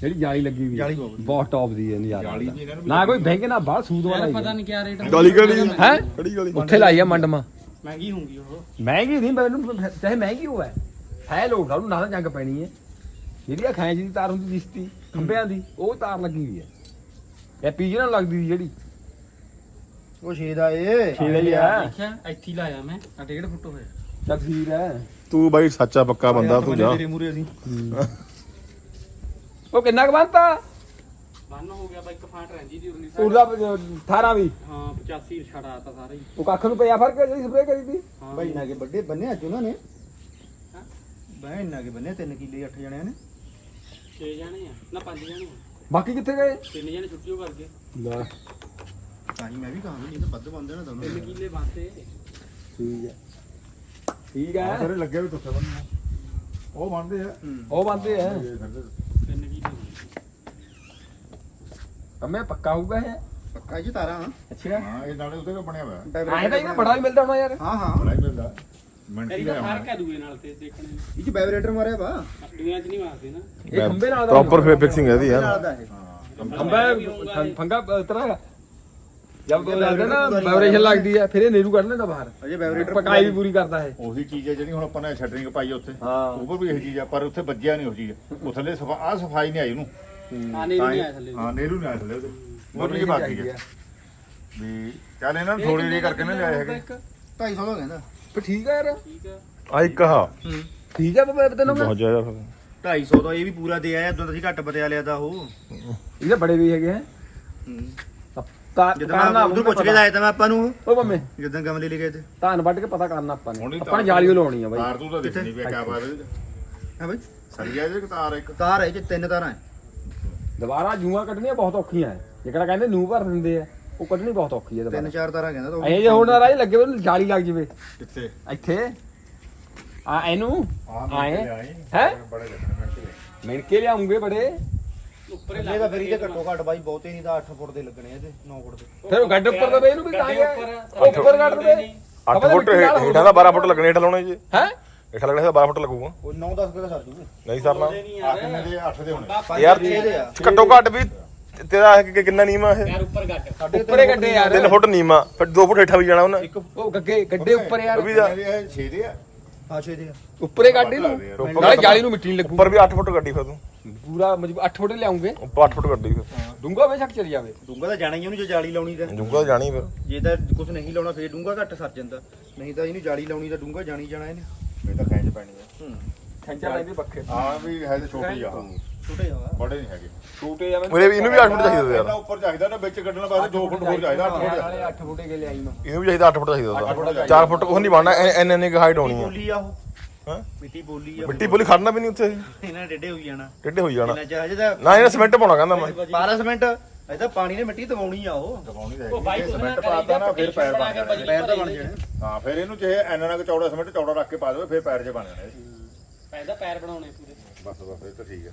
ਜਿਹੜੀ ਜਾਲੀ ਲੱਗੀ ਵੀ ਜਾਲੀ ਬਹੁਤ ਟੌਪ ਦੀ ਹੈ ਨਜ਼ਾਰਾ ਜਾਲੀ ਵੀ ਇਹਨਾਂ ਨੂੰ ਨਾ ਕੋਈ ਬੈਂਕ ਨਾ ਬਾਹਰ ਸੂਦ ਵਾਲਾ ਪਤਾ ਹੀ। ਨਹੀਂ ਕਿਆ ਰੇਟ ਗਾਲੀ ਗਾਲੀ। ਹੈ? ਕੜੀ ਗਾਲੀ ਉੱਥੇ ਲਾਈ ਆ ਮੰਡਮਾ ਮਹਿੰਗੀ ਹੋਊਗੀ ਉਹ। ਮਹਿੰਗੀ ਨਹੀਂ ਮੈਨੂੰ ਚਾਹੇ ਮਹਿੰਗੀ ਹੋਵੇ। ਹੈ ਲੋਕ ਉਹਨੂੰ ਨਾਲ ਜੰਗ ਪੈਣੀ ਹੈ। ਜਿਹੜੀ ਆ ਖੈਂਚ ਦੀ ਤਾਰ ਹੁੰਦੀ ਦਿਸਤੀ ਖੰਭਿਆਂ ਦੀ ਉਹ ਤਾਰ ਲੱਗੀ ਹੋਈ ਹੈ। ਇਹ ਪੀਜ ਨਾਲ ਲੱਗਦੀ ਸੀ ਜਿਹੜੀ। ਉਹ ਛੇ ਦਾ ਏ। ਛੇ ਦਾ ਹੀ ਆ। ਦੇਖਿਆ ਇੱਥੇ ਹੀ ਲਾਇਆ ਮੈਂ। ਆ 1.5 ਫੁੱਟ ਹੋਇਆ। ਤਸਵੀਰ ਹੈ। ਤੂੰ ਬਾਈ ਸੱਚਾ ਪੱਕਾ ਬੰਦਾ ਤੂੰ ਜਾ। ਮੂਰੇ ਅਸੀਂ। ਉਹ ਕਿੰਨਾ ਕੁ ਬੰਨਤਾ? ਬੰਨ ਹੋ ਗਿਆ ਬਾ ਇੱਕ ਫਾਂਟ ਰਹਿੰਦੀ ਦੀ ਉਰਲੀ ਉਹਦਾ 18 ਵੀ। ਹਾਂ 85 ਛੜਾ ਆਤਾ ਸਾਰਾ ਹੀ। ਉਹ ਕੱਖ ਨੂੰ ਪਿਆ ਫ਼ਰਕ ਜਿਹੜੀ ਸਪਰੇ ਕਰੀ ਤੀ ਹਾਂ ਭਾਈ ਨਾ ਕੇ ਵੱਡੇ ਬੰਨੇ ਅੱਜ ਉਹਨਾਂ ਨੇ। ਬਹਿ ਇੰਨਾ ਕਿ ਬੰਨੇ 3 ਕਿੱਲੇ 8 ਜਣਿਆਂ ਨੇ। 6 ਜਾਣੇ ਆ ਨਾ 5 ਜਾਣੇ ਆ। ਬਾਕੀ ਕਿੱਥੇ ਗਏ? ਤਿੰਨ ਜਾਣੇ ਛੁੱਟੀਓ ਕਰਕੇ। ਲੈ। ਤਾਂ ਹੀ ਮੈਂ ਵੀ ਕਹਾਂਗਾ ਨਹੀਂ ਤਾਂ ਵੱਧ ਬੰਦੇ ਨਾ ਦੋਨੋਂ ਤਿੰਨ ਕਿੱਲੇ ਬਾਤੇ ਠੀਕ ਹੈ। ਠੀਕ ਹੈ। ਸਾਰੇ ਲੱਗੇ ਵੀ ਤੁੱਥੇ ਬੰਨੇ ਉਹ ਮੰਨਦੇ ਆ। ਉਹ ਬੰਦੇ ਆ। ਇਹ ਕਿੱਲੇ ਕੰਮੇ ਪੱਕਾ ਹੋਊਗਾ ਇਹ? ਪੱਕਾ ਜੀ ਤਾਰਾ ਹਾਂ ਅੱਛਾ। ਹਾਂ ਇਹ ਨਾਲੇ ਉੱਤੇ ਬਣਿਆ ਹੋਇਆ। ਐਂ ਤਾਂ ਇਹਨਾਂ ਬੜਾ ਹੀ ਮਿਲਦਾ ਹੋਣਾ ਯਾਰ। ਹਾਂ ਹਾਂ। ਬੜਾ ਹੀ ਮਿਲਦਾ। ਮਿੰਟੀ ਇਹਦਾ ਦਾ ਫ਼ਰਕ ਹੈ ਦੂਏ ਨਾਲ ਤੇ ਦੇਖਣ ਇਹ ਚ ਵਾਈਬ੍ਰੇਟਰ ਮਾਰਿਆ ਵਾ। ਦੁਨੀਆ 'ਚ ਨਹੀਂ ਮਾਰਦੇ ਨਾ। ਇਹ ਖੰਬੇ ਨਾਲ ਦਾ ਪ੍ਰੋਪਰ ਫਿਕਸਿੰਗ ਹੈ ਇਹਦੀ ਯਾਰ ਖੰਬਾ ਫੰਗਾ ਤਰ੍ਹਾਂ ਜਦ ਲੱਗਦਾ ਨਾ ਵਾਈਬ੍ਰੇਸ਼ਨ ਲੱਗਦੀ। ਹੈ ਫਿਰ ਇਹ ਨੀਰੂ ਕੱਢ ਲੈਂਦਾ ਬਾਹਰ। ਅਜੇ ਵਾਈਬ੍ਰੇਟਰ ਪਕਾਈ ਵੀ ਪੂਰੀ ਕਰਦਾ ਹੈ ਉਹੀ ਚੀਜ਼ ਹੈ ਜਿਹੜੀ ਹੁਣ ਆਪਾਂ ਨੇ ਸ਼ਟਰਿੰਗ ਪਾਈ ਉੱਥੇ। ਹਾਂ। ਉਹ ਵੀ ਇਹੀ ਚੀਜ਼ ਆ ਪਰ ਉੱਥੇ ਵੱਜਿਆ ਨਹੀਂ ਉਹ ਚੀਜ਼। ਉਹ ਥੱਲੇ ਸਫਾ ਆ ਸਫ਼ਾਈ ਨਹੀਂ ਆਈ ਉਹਨੂੰ। ਆ ਨਹੀਂ ਨਹੀਂ ਆਇਆ ਥੱਲੇ ਹਾਂ ਨੇਰੂ ਨਹੀਂ ਆਇਆ ਥੱਲੇ ਉਹਦੇ। ਮੋਟਰ ਜੀ ਬਾਕੀ ਹੈ ਵੀ ਚੱਲ ਇਹਨਾਂ ਨੂੰ ਥੋੜੀ ਜਿਹੀ ਕਰਕੇ ਨਾ ਲਿਆਏ ਹੈਗੇ 250 ਦਾ ਕਹਿੰਦਾ ਪਰ ਠੀਕ ਹੈ ਯਾਰ। ਠੀਕ ਆ। ਆ ਇੱਕ ਹਾ। ਠੀਕ ਹੈ ਬਾਬਾ ਤੈਨੂੰ ਬਹੁਤ ਜ਼ਿਆਦਾ। 250 ਦਾ ਇਹ ਵੀ ਪੂਰਾ ਦੇ ਆਇਆ ਉਦੋਂ ਅਸੀਂ ਘੱਟ ਬਤਿਆ ਲਿਆ ਦਾ ਉਹ। ਇਹਦੇ ਬੜੇ ਵੀ ਹੈਗੇ ਹੈ। ਤਾਂ ਜਦੋਂ ਮੈਂ ਉਧਰ ਪੁੱਛ ਕੇ ਲਾਇਆ ਤਾਂ ਮੈਂ ਆਪਾਂ ਨੂੰ। ਉਹ ਬੰਮੇ ਜਦੋਂ ਗਮਲੇ ਲੈ ਗਏ ਤੇ। ਧਾਨ ਵੱਢ ਕੇ ਪਤਾ ਕਰਨਾ ਆਪਾਂ ਹੁਣ ਨੇ ਹੀ ਆਪਾਂ ਨੇ ਜਾਲੀ ਓ ਲਾਉਣੀ ਆ ਬਾਈ। ਤਾਰ ਤੂੰ ਤਾਂ ਦੇਖਣੀ ਪਿਆ ਕਿਆ ਬਾਤ ਹੈ। ਹਾਂ ਬਈ। ਸਰੀਆ ਜੇ ਤਾਰ ਇੱਕ। ਤਾਰ ਹੈ ਚ ਤਿੰਨ ਤਾਰਾਂ ਹੈ। ਦੁਬਾਰਾ ਜੂਆਂ ਕੱਢਣੀਆਂ ਬਹੁਤ ਔਖੀਆਂ ਹੈ ਜਿਹੜਾ ਕਹਿੰਦੇ ਨੂੰ ਭਰ ਦਿੰਦੇ ਆ ਉਹ ਕੱਢਣੀ ਬਹੁਤ ਔਖੀ ਹੈ ਤਿੰਨ ਚਾਰ ਤਾਰਾਂ ਕਹਿੰਦਾ ਤਾਂ ਇਹ ਜੇ ਹੁਣ ਰਾਜ ਲੱਗੇ ਹੋਏ ਜਾਲੀ ਲੱਗ ਜਵੇ। ਕਿੱਥੇ? ਇੱਥੇ। ਆ ਇਹਨੂੰ? ਆਏ। ਹੈ? ਬੜੇ ਲੱਗਣੇ ਮਿਣ ਕੇ। ਲਿਆਉਂਗੇ ਬੜੇ। ਉੱਪਰ ਇਹ ਤਾਂ ਫਿਰ ਇਹਦੇ ਘੱਟੋ ਘੱਟ ਬਾਈ ਬਹੁਤੇ ਨਹੀਂ ਤਾਂ 8 ਫੁੱਟ ਦੇ ਲੱਗਣੇ ਇਹਦੇ 9 ਫੁੱਟ ਦੇ। ਫਿਰ ਉਹ ਗੱਡ ਉੱਪਰ ਦਵੇ ਇਹਨੂੰ ਵੀ ਤਾਂ ਹੀ ਹੈ। ਉੱਪਰ ਗੱਡ ਦਵੇ। 8 ਫੁੱਟ ਹੇਠਾਂ ਦਾ 12 ਫੁੱਟ ਲੱਗਣੇ ਹੇਠਾਂ ਲਾਉਣੇ ਜੀ। ਹੈ? ਹੇਠਾਂ ਲੱਗਣੇ ਤਾਂ 12 ਫੁੱਟ ਲੱਗੂਗਾ। ਉਹ 9 10 ਕਿਲੋ ਸਰ ਜੂ ਨਹੀਂ ਸਰਨਾ। ਨਹੀਂ ਆ ਕਿੰਨੇ ਦੇ 8 ਦੇ ਹੋਣੇ। ਯਾਰ ਇਹਦੇ ਆ। ਘੱਟੋ ਘੱਟ ਵੀ ਤੇਰਾ ਕਿ- ਕਿੰਨਾ ਨੀਮਾ ਇਹ? ਯਾਰ ਉੱਪਰ ਗੱਟ ਸਾਡੇ ਉੱਪਰੇ ਗੱਡੇ ਯਾਰ 3 ਫੁੱਟ ਨੀਮਾ ਫਿਰ 2 ਫੁੱਟ ਹੇਠਾਂ ਵੀ ਜਾਣਾ ਉਹਨਾਂ। ਉਹ ਗੱਗੇ ਗੱਡੇ ਉੱਪਰ ਯਾਰ। ਉਹ ਵੀ ਦੇ ਆ 6 ਦੇ ਆ। ਹਾਂ ਛੇ ਦੇ ਆ। ਉੱਪਰੇ ਗੱਡ ਉੱਪਰ ਨਾਲੇ ਜਾਲੀ ਨੂੰ ਮਿੱਟੀ ਨਹੀਂ ਲੱਗੂ। ਉੱਪਰ ਵੀ 8 ਫੁੱਟ ਗੱਡੀ ਫਿਰ ਤੂੰ। ਪੂਰਾ ਮਜਬੂਰ 8 ਫੁੱਟ ਲਿਆਉਂਗੇ। ਉੱਪਰ 8 ਫੁੱਟ ਗੱਡੀ ਫਿਰ। ਡੂੰਗਾ ਵੇ ਛੱਕ ਚਲੀ ਜਾਵੇ। ਡੂੰਗਾ ਤਾਂ ਜਾਣਾ ਹੀ ਉਹਨੂੰ ਜੇ ਜਾਲੀ ਲਾਉਣੀ ਤਾਂ। ਜੁਗਾ ਜਾਣੀ ਫਿਰ। ਜੇ ਤਾਂ ਕੁਝ ਨਹੀਂ ਲਾਉਣਾ ਫੇਰ ਡੂੰਗਾ ਘੱਟ ਸਰ ਜਾਂਦਾ। ਨਹੀਂ ਤਾਂ ਇਹਨੂੰ ਜਾਲੀ ਲਾਉਣੀ ਤਾਂ ਡੂੰਗਾ ਜਾਣੀ ਜਾਣਾ ਇਹਨੇ। ਇਹ ਤਾਂ ਖੈਂਚ ਪੈਣੀ ਆ। ਹੂੰ। ਖੰਚਾ ਲੈਂਦੇ ਪੱਖੇ ਆ ਵੀ ਹੈ ਤੇ ਛੋਟੀ ਆ। ਛੋਟੇ ਆ। ਬੜੇ ਨਹੀਂ ਹੈਗੇ। ਛੋਟੇ ਆ ਮੇਰੇ ਵੀ ਇਹਨੂੰ ਵੀ 8 ਫੁੱਟ ਚਾਹੀਦਾ ਯਾਰ ਉੱਪਰ ਚਾਹੀਦਾ ਨਾ ਵਿੱਚ ਕੱਢਣ ਵਾਸਤੇ 2 ਫੁੱਟ ਹੋਰ ਚਾਹੀਦਾ 8 ਫੁੱਟ ਨਾਲੇ 8 ਫੁੱਟੇ ਕੇ ਲਿਆਈ ਮੈਂ ਇਹਨੂੰ ਵੀ ਚਾਹੀਦਾ 8 ਫੁੱਟ ਚਾਹੀਦਾ 4 ਫੁੱਟ ਕੁਝ ਨਹੀਂ ਬਣਨਾ ਐਨ ਐਨ ਹਾਈਟ ਹੋਣੀ ਆ। ਬੋਲੀ ਆ ਉਹ। ਹਾਂ? ਮਿੱਟੀ ਬੋਲੀ ਆ। ਮਿੱਟੀ ਬੋਲੀ ਖੜਨਾ ਵੀ ਨਹੀਂ ਉੱਥੇ। ਇਹਨਾਂ ਡੇਡੇ ਹੋਈ ਜਾਣਾ। ਟੇਢੇ ਹੋਈ ਜਾਣਾ। ਨਾ ਇਹਨੇ ਸਿਮੈਂਟ ਪਾਉਣਾ ਕਹਿੰਦਾ ਮੈਂ। 12 ਮਿੰਟ ਅਜੇ ਤਾਂ ਪਾਣੀ ਨੇ ਮਿੱਟੀ ਦਬਾਉਣੀ ਆ ਉਹ। ਦਬਾਉਣੀ ਉਹ ਬਾਈ ਕੁਛ ਸਿਮੈਂਟ ਨਾ ਪਾਤਾ ਨਾ ਫਿਰ ਪੈਰ ਬਣ ਜਾਣੇ। ਪੈਰ ਤਾਂ ਬਣ ਜਾਣੇ। ਹਾਂ ਫਿਰ ਇਹਨੂੰ ਚਾਹੇ ਐਨਾ ਨਾ ਚੌੜਾ ਸਿਮੈਂਟ ਚੌੜਾ ਰੱਖ ਕੇ ਪਾ ਦੇਵੇ ਫਿਰ ਪੈਰ ਜੇ ਬਣ ਜਾਣੇ ਪੈਦਾ ਪੈਰ ਬਣਾਉਣੇ ਪੂਰੇ। ਬਸ ਬਸ ਇਹ ਤਾਂ ਠੀਕ ਹੈ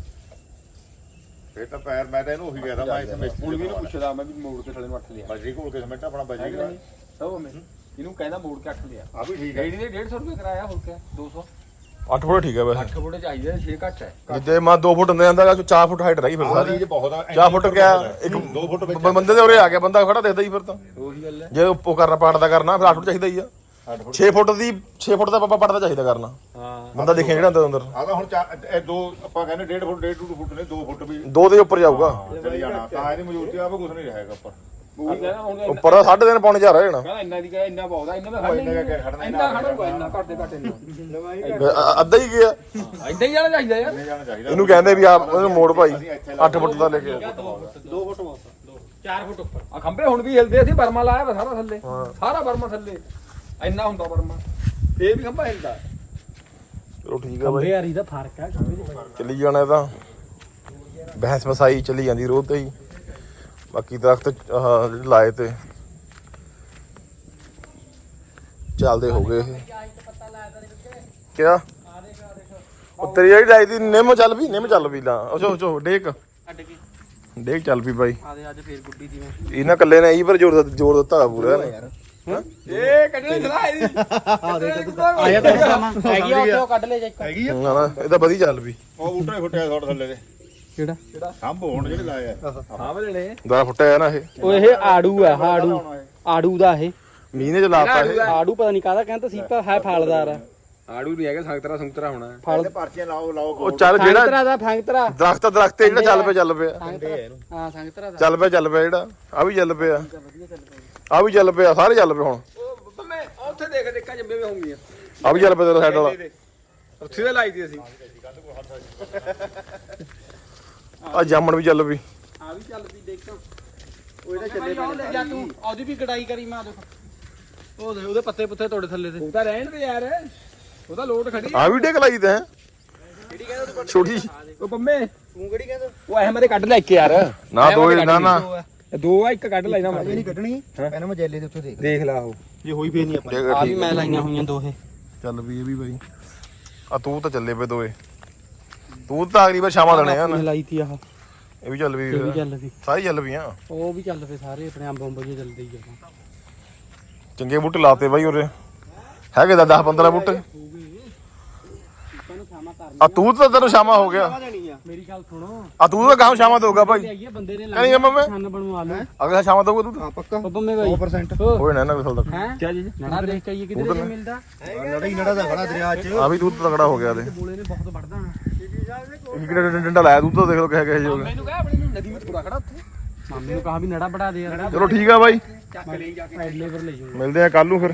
ਫਿਰ ਤਾਂ ਪੈਰ ਮੈਂ ਤਾਂ ਇਹਨੂੰ ਉਹੀ ਕਹਿਦਾ ਮੈਂ ਇੱਥੇ ਮਿਸਤਰੀ ਹੁਣ ਵੀ ਨੂੰ ਪੁੱਛਦਾ ਮੈਂ ਵੀ ਮੋੜ ਕੇ ਥਲੇ ਨੂੰ 8 ਲਿਆ। ਬਜਰੀ ਕੋਲ ਕੇ ਸਿਮੈਂਟ ਆਪਣਾ ਬਜਰੀ ਦਾ ਸਭ ਮੈਂ ਇਹਨੂੰ ਕਹਿੰਦਾ ਮੋੜ ਕੇ 8 ਲਿਆ। ਆ ਵੀ ਠੀਕ ਹੈ ਗਾੜੀ ਦੇ 150 ਰੁਪਏ ਕਰਾਇਆ ਹੋਰ ਕਿਆ? 200 8 ਫੁੱਟ ਠੀਕ ਹੈ ਵੈਸੇ 8 ਫੁੱਟੇ ਚਾਹੀਦੇ 6 ਘੱਟ ਹੈ। ਜਿੱਦੇ ਮੈਂ 2 ਫੁੱਟ ਅੰਦਰ ਜਾਂਦਾ 4 ਫੁੱਟ ਹਾਈਟ ਰਹੀ ਫਿਰ ਆਹ ਸਾਰੀ। ਚੀਜ਼ ਬਹੁਤ ਆ 4 ਫੁੱਟ ਕਿਆ ਇੱਕ 2 ਫੁੱਟ ਵਿੱਚ ਬੰਦੇ ਦੇ ਉਰੇ ਆ ਗਿਆ ਬੰਦਾ ਖੜਾ ਦਿਖਦਾ ਹੀ ਫਿਰ ਤਾਂ। ਉਹੀ ਗੱਲ ਹੈ। ਜੇ ਉਹ ਕਰਨਾ ਪਾੜਦਾ ਕਰਨਾ ਫਿਰ 8 ਫੁੱਟ ਚਾਹੀਦਾ ਹੀ ਆ। 8 ਫੁੱਟ। 6 ਫੁੱਟ ਦੀ 6 ਫੁੱਟ ਦਾ ਪਾਪਾ ਪੜਦਾ ਚਾਹੀਦਾ ਕਰਨਾ। ਹਾਂ। ਬੰਦਾ ਦੇਖੇ ਜਿਹੜਾ ਅੰਦਰ ਅੰਦਰ। ਆ ਤਾਂ ਹੁਣ ਇਹ ਦੋ ਆਪਾਂ ਕਹਿੰਦੇ 1.5 ਫੁੱਟ 1.5 ਫੁੱਟ ਨੇ 2 ਫੁੱਟ ਵੀ। ਦੋ ਦੇ ਉੱਪਰ ਜਾਊਗਾ। ਚਲੀ ਜਾਣਾ। ਤਾਂ ਇਹਦੀ ਮੌਜੂਦਗੀ ਆਪ ਕੁਝ ਨਹੀਂ ਰਹੇਗਾ ਉੱਪਰ। ਉਹੀ ਕਹਿੰਦਾ ਹੁਣ ਉੱਪਰ ਦਾ 3.5 ਪੌਣੇ ਜਾ ਰਿਹਾ ਜਾਣਾ। ਕਹਿੰਦਾ ਇੰਨਾ ਦੀ ਕਹਿੰਦਾ ਇੰਨਾ ਬਹੁਤ ਆ ਇੰਨਾ ਮੈਂ ਖੜਨਾ ਇੰਨਾ ਖੜੂਗਾ ਇੰਨਾ ਘੱਟ ਦੇ ਘੱਟ ਇੰਨਾ। ਅ- ਅੱਧਾ ਹੀ ਗਿਆ। ਇੰਨਾ ਹੀ ਜਾਣਾ ਚਾਹੀਦਾ ਯਾਰ। ਨਹੀਂ ਜਾਣਾ ਚਾਹੀਦਾ। ਇਹਨੂੰ ਕਹਿੰਦੇ ਵੀ ਆਪ ਮੋੜ ਭਾਈ 8 ਫੁੱਟ ਦਾ ਲੈ ਕੇ 2 ਫੁੱਟ 2 4 ਫੁੱਟ ਉੱਪਰ। ਆ ਖੰਭੇ ਹੁਣ ਵੀ ਹਿਲਦੇ ਅਸੀਂ ਬਰਮਾ ਲਾਇਆ ਵਾ ਸਾਰਾ ਥੱਲੇ। ਸਾਰਾ ਬਰਮਾ ਥੱਲੇ। ਇੰਨਾ ਹੁੰਦਾ ਬਰਮਾ ਇਹ ਵੀ ਖੰਭਾ ਹਿਲਦਾ। ਚਲੋ ਠੀਕ ਆ ਬਾਈ। ਯਾਰੀ ਦਾ ਫ਼ਰਕ ਹੈ ਚੱਲੀ ਜਾਣਾ ਇਹ ਤਾਂ ਬਹਿਸ ਮਸਾਈ ਚੱਲੀ ਜਾਂਦੀ ਰੋਜ਼ ਤੇ ਹੀ। ਬਾਕੀ ਦਰਖਤ ਆਹ ਜਿਹੜੇ ਲਾਏ ਤੇ ਚੱਲਦੇ ਹੋ ਗਏ ਇਹ। ਕਿਆ? ਉਹ ਤੇਰੀ ਜਿਹੜੀ ਲਾਈ ਦੀ ਨਿੰਮ ਚੱਲ ਵੀ ਨਿੰਮ ਚੱਲ ਵੀ ਲਾ। ਉਹ ਚੋ ਚੋ ਡੇਕ। ਡੇਕ ਚੱਲ ਵੀ ਬਾਈ। ਆਦੇ ਅੱਜ ਫੇਰ ਗੁੱਡੀ ਦੀ ਮੈਂ। ਇਹਨਾਂ ਕੱਲੇ ਨੇ ਇਹੀ ਪਰ ਜ਼ੋਰ ਦਿੱਤਾ- ਜ਼ੋਰ ਦਿੱਤਾ ਪੂਰਾ ਇਹਨੇ। ਇਹ ਕੱਢਣੇ ਚਲਾ ਇਹਦੀ। ਆ ਦੇ ਆਇਆ ਤਾਂ ਸਮਾਂ। ਹੈਗੀ ਆ। ਉੱਥੇ ਉਹ ਕੱਢ ਲੈ ਜਾ ਇੱਕ। ਹੈਗੀ ਆ। ਨਾ ਨਾ ਇਹ ਤਾਂ ਵਧੀਆ ਚੱਲ ਵੀ ਉਹ ਬੂਟਾ ਹੀ ਫੁੱਟਿਆ ਥੋੜਾ ਥੱਲੇ ਦੇ। ਕਿਹੜਾ? ਖੰਭ ਹੋਣ ਜਿਹੜੇ ਲਾਏ ਆ। ਹਾਂ ਬਲਣੇ ਦਾ ਫੁੱਟਿਆ ਨਾ ਇਹ। ਉਹ ਇਹ ਆੜੂ ਆ ਆੜੂ। ਆੜੂ ਦਾ ਇਹ। ਮੀਂਹ ਨੇ ਚਲਾਤਾ ਇਹ। ਆੜੂ ਪਤਾ ਨਹੀਂ ਕਾਹਦਾ ਕਹਿੰਦਾ ਸੀਪਾ ਹੈ ਫਲਦਾਰ ਆ। ਆੜੂ ਨਹੀਂ ਹੈਗਾ ਸੰਗਤਰਾ ਸੰਗਤਰਾ ਹੋਣਾ। ਫਲ ਪਰਚੀਆਂ ਲਾਓ ਲਾਓ ਉਹ ਚੱਲ ਜਿਹੜਾ ਸੰਗਤਰਾ ਦਾ ਫੰਗਤਰਾ ਦਰਖਤ ਦਰਖਤ ਜਿਹੜਾ ਚੱਲ ਪਿਆ ਚੱਲ ਪਿਆ। ਹਾਂ ਸੰਗਤਰਾ ਦਾ। ਚੱਲ ਪਿਆ ਚੱਲ ਪਿਆ ਜਿਹੜਾ। ਆ ਵੀ ਚੱਲ ਪਿਆ। ਆ ਵੀ ਚੱਲ ਪਿਆ ਸਾਰੇ ਚੱਲ ਪਏ ਹੁਣ। ਉਹ ਬੰਮੇ ਉੱਥੇ ਦੇਖ ਦੇਖਾਂ ਜੰਮੇ ਵੀ ਹੋਣਗੀਆਂ। ਆ ਵੀ ਚੱਲ ਪਿਆ ਤੇਰਾ ਸਾਈਡ ਵਾਲਾ। ਉੱਥੇ ਤੇ ਲਾਈ ਦੀ ਅਸੀਂ। ਆ ਜਾਮਣ ਵੀ ਚੱਲ ਪਈ। ਆ ਵੀ ਚੱਲ ਵੀ ਦੇਖਾਂ। ਉਹ ਇਹਦਾ ਚੱਲੇ ਪਏ ਜਾ ਤੂੰ। ਉਹਦੀ ਵੀ ਕਢਾਈ ਕਰੀ ਮੈਂ ਦੇਖੋ। ਉਹ ਦੇ ਉਹਦੇ ਪੱਤੇ ਪੁੱਤੇ ਤੁਹਾਡੇ ਥੱਲੇ ਤੇ ਉਹ ਤਾਂ ਰਹਿਣ ਦੇ ਯਾਰ। ਉਹ ਤਾਂ ਲੋਟ ਖੜੀ ਆ। ਵੀ ਡੇਕ ਲਾਈ ਤੇ ਛੋਟੀ ਉਹ ਪੰਮੇ। ਤੂੰ ਕਿਹੜੀ ਕਹਿੰਦਾ? ਉਹ ਅਹਿਮਦ ਦੇ ਕੱਢ ਲੈ ਇੱਕ ਯਾਰ। ਨਾ ਦੋ ਨਾ ਨਾ। ਦੋ ਆ। ਇੱਕ ਕੱਢ ਲੈਣਾ ਇਹ ਨਹੀਂ ਕੱਢਣੀ। ਪਹਿਲਾਂ ਮੈਂ ਜੈਲੇ ਦੇ ਉੱਤੇ ਦੇਖ ਦੇਖ ਲਾ ਉਹ। ਜੇ ਹੋਈ ਫੇਰ ਨਹੀਂ ਆਪਾਂ। ਆ ਵੀ ਮੈਂ ਲਾਈਆਂ ਹੋਈਆਂ ਦੋਹੇ। ਚੱਲ ਵੀ ਇਹ ਵੀ ਬਾਈ। ਆ ਤੂੰ ਤਾਂ ਚੱਲੇ ਪਏ ਦੋਏ ਤੂੰ ਤਾਂ ਅਗਲੀ ਵਾਰ ਸ਼ਾਮਾਂ ਦੇਣੇ ਆ ਨਾ। ਲਾਈ ਤੀ ਆਹ। ਇਹ ਵੀ ਚੱਲ ਵੀ ਇਹ ਵੀ ਚੱਲ ਪਈ ਸਾਰੀ ਚੱਲ ਪਈਆਂ। ਉਹ ਵੀ ਚੱਲ ਪਏ ਸਾਰੇ ਆਪਣੇ ਅੰਬ ਅੰਬ ਜੇ ਚੱਲਦੇ ਹੀ ਆ ਚੰਗੇ ਬੂਟੇ ਲਾਤੇ ਬਾਈ ਉਰੇ। ਹੈਗੇ ਤਾਂ 10 15 ਬੂਟੇ। ਆ ਤੂੰ ਤਾਂ ਤੈਨੂੰ ਸ਼ਾਮਾ ਹੋ ਗਿਆ। ਮੇਰੀ ਗੱਲ ਸੁਣੋ। ਆ ਤੂੰ ਤਾਂ ਗਾਉਂ ਸ਼ਾਮਾ ਦਊਗਾ ਭਾਈ ਬੰਦੇ ਨੇ ਕਹਿੰਦੀ ਆ ਮੰਮੀ। ਛੰਨ ਬਣਵਾ ਲਓ। ਅਗਲਾ ਸ਼ਾਮਾ ਦਊਗਾ ਤੂੰ ਹਾਂ ਪੱਕਾ। ਬੱਬਾ ਮੇ ਬਾਈ। 100% ਹੋਏ ਨਾ ਨਾ ਕੋਈ ਤੱਕ ਹੈ? ਕਿਆ ਜੀ? ਨੜਾ ਦੇਖ ਕੇ ਆਈਏ ਕਿਧਰੇ ਜੇ ਮਿਲਦਾ। ਨੜਾ ਹੀ ਨੜਾ ਦਾ ਖੜਾ ਦਰਿਆ 'ਚ। ਆ ਵੀ ਤੂੰ ਤਾਂ ਤਗੜਾ ਹੋ ਗਿਆ ਤੇ। ਬੋਲੇ ਨੇ ਬਹੁਤ ਵੱਢਦਾ। ਇੱਕ ਕਿਹੜਾ ਡੰਡਾ ਲਾਇਆ ਤੂੰ ਤਾਂ ਦੇਖ ਲੋ ਕਿਹ ਕਿਹ ਹੋ ਗਿਆ ਮੈਨੂੰ ਕਹ ਆਪਣੀ ਨੂੰ ਨਦੀ ਵਿੱਚ ਪੂਰਾ ਖੜਾ ਉੱਥੇ। ਮਾਮੇ ਨੂੰ ਕਹਾ ਵੀ ਨੜਾ ਬੜਾ ਦੇ ਯਾਰ। ਚਲੋ ਠੀਕ ਆ ਬਾਈ। ਚੱਕ ਲਈ ਜਾ ਕੇ। ਲੈ ਜਾਓ। ਮਿਲਦੇ ਆ ਕੱਲ ਨੂੰ ਫਿਰ।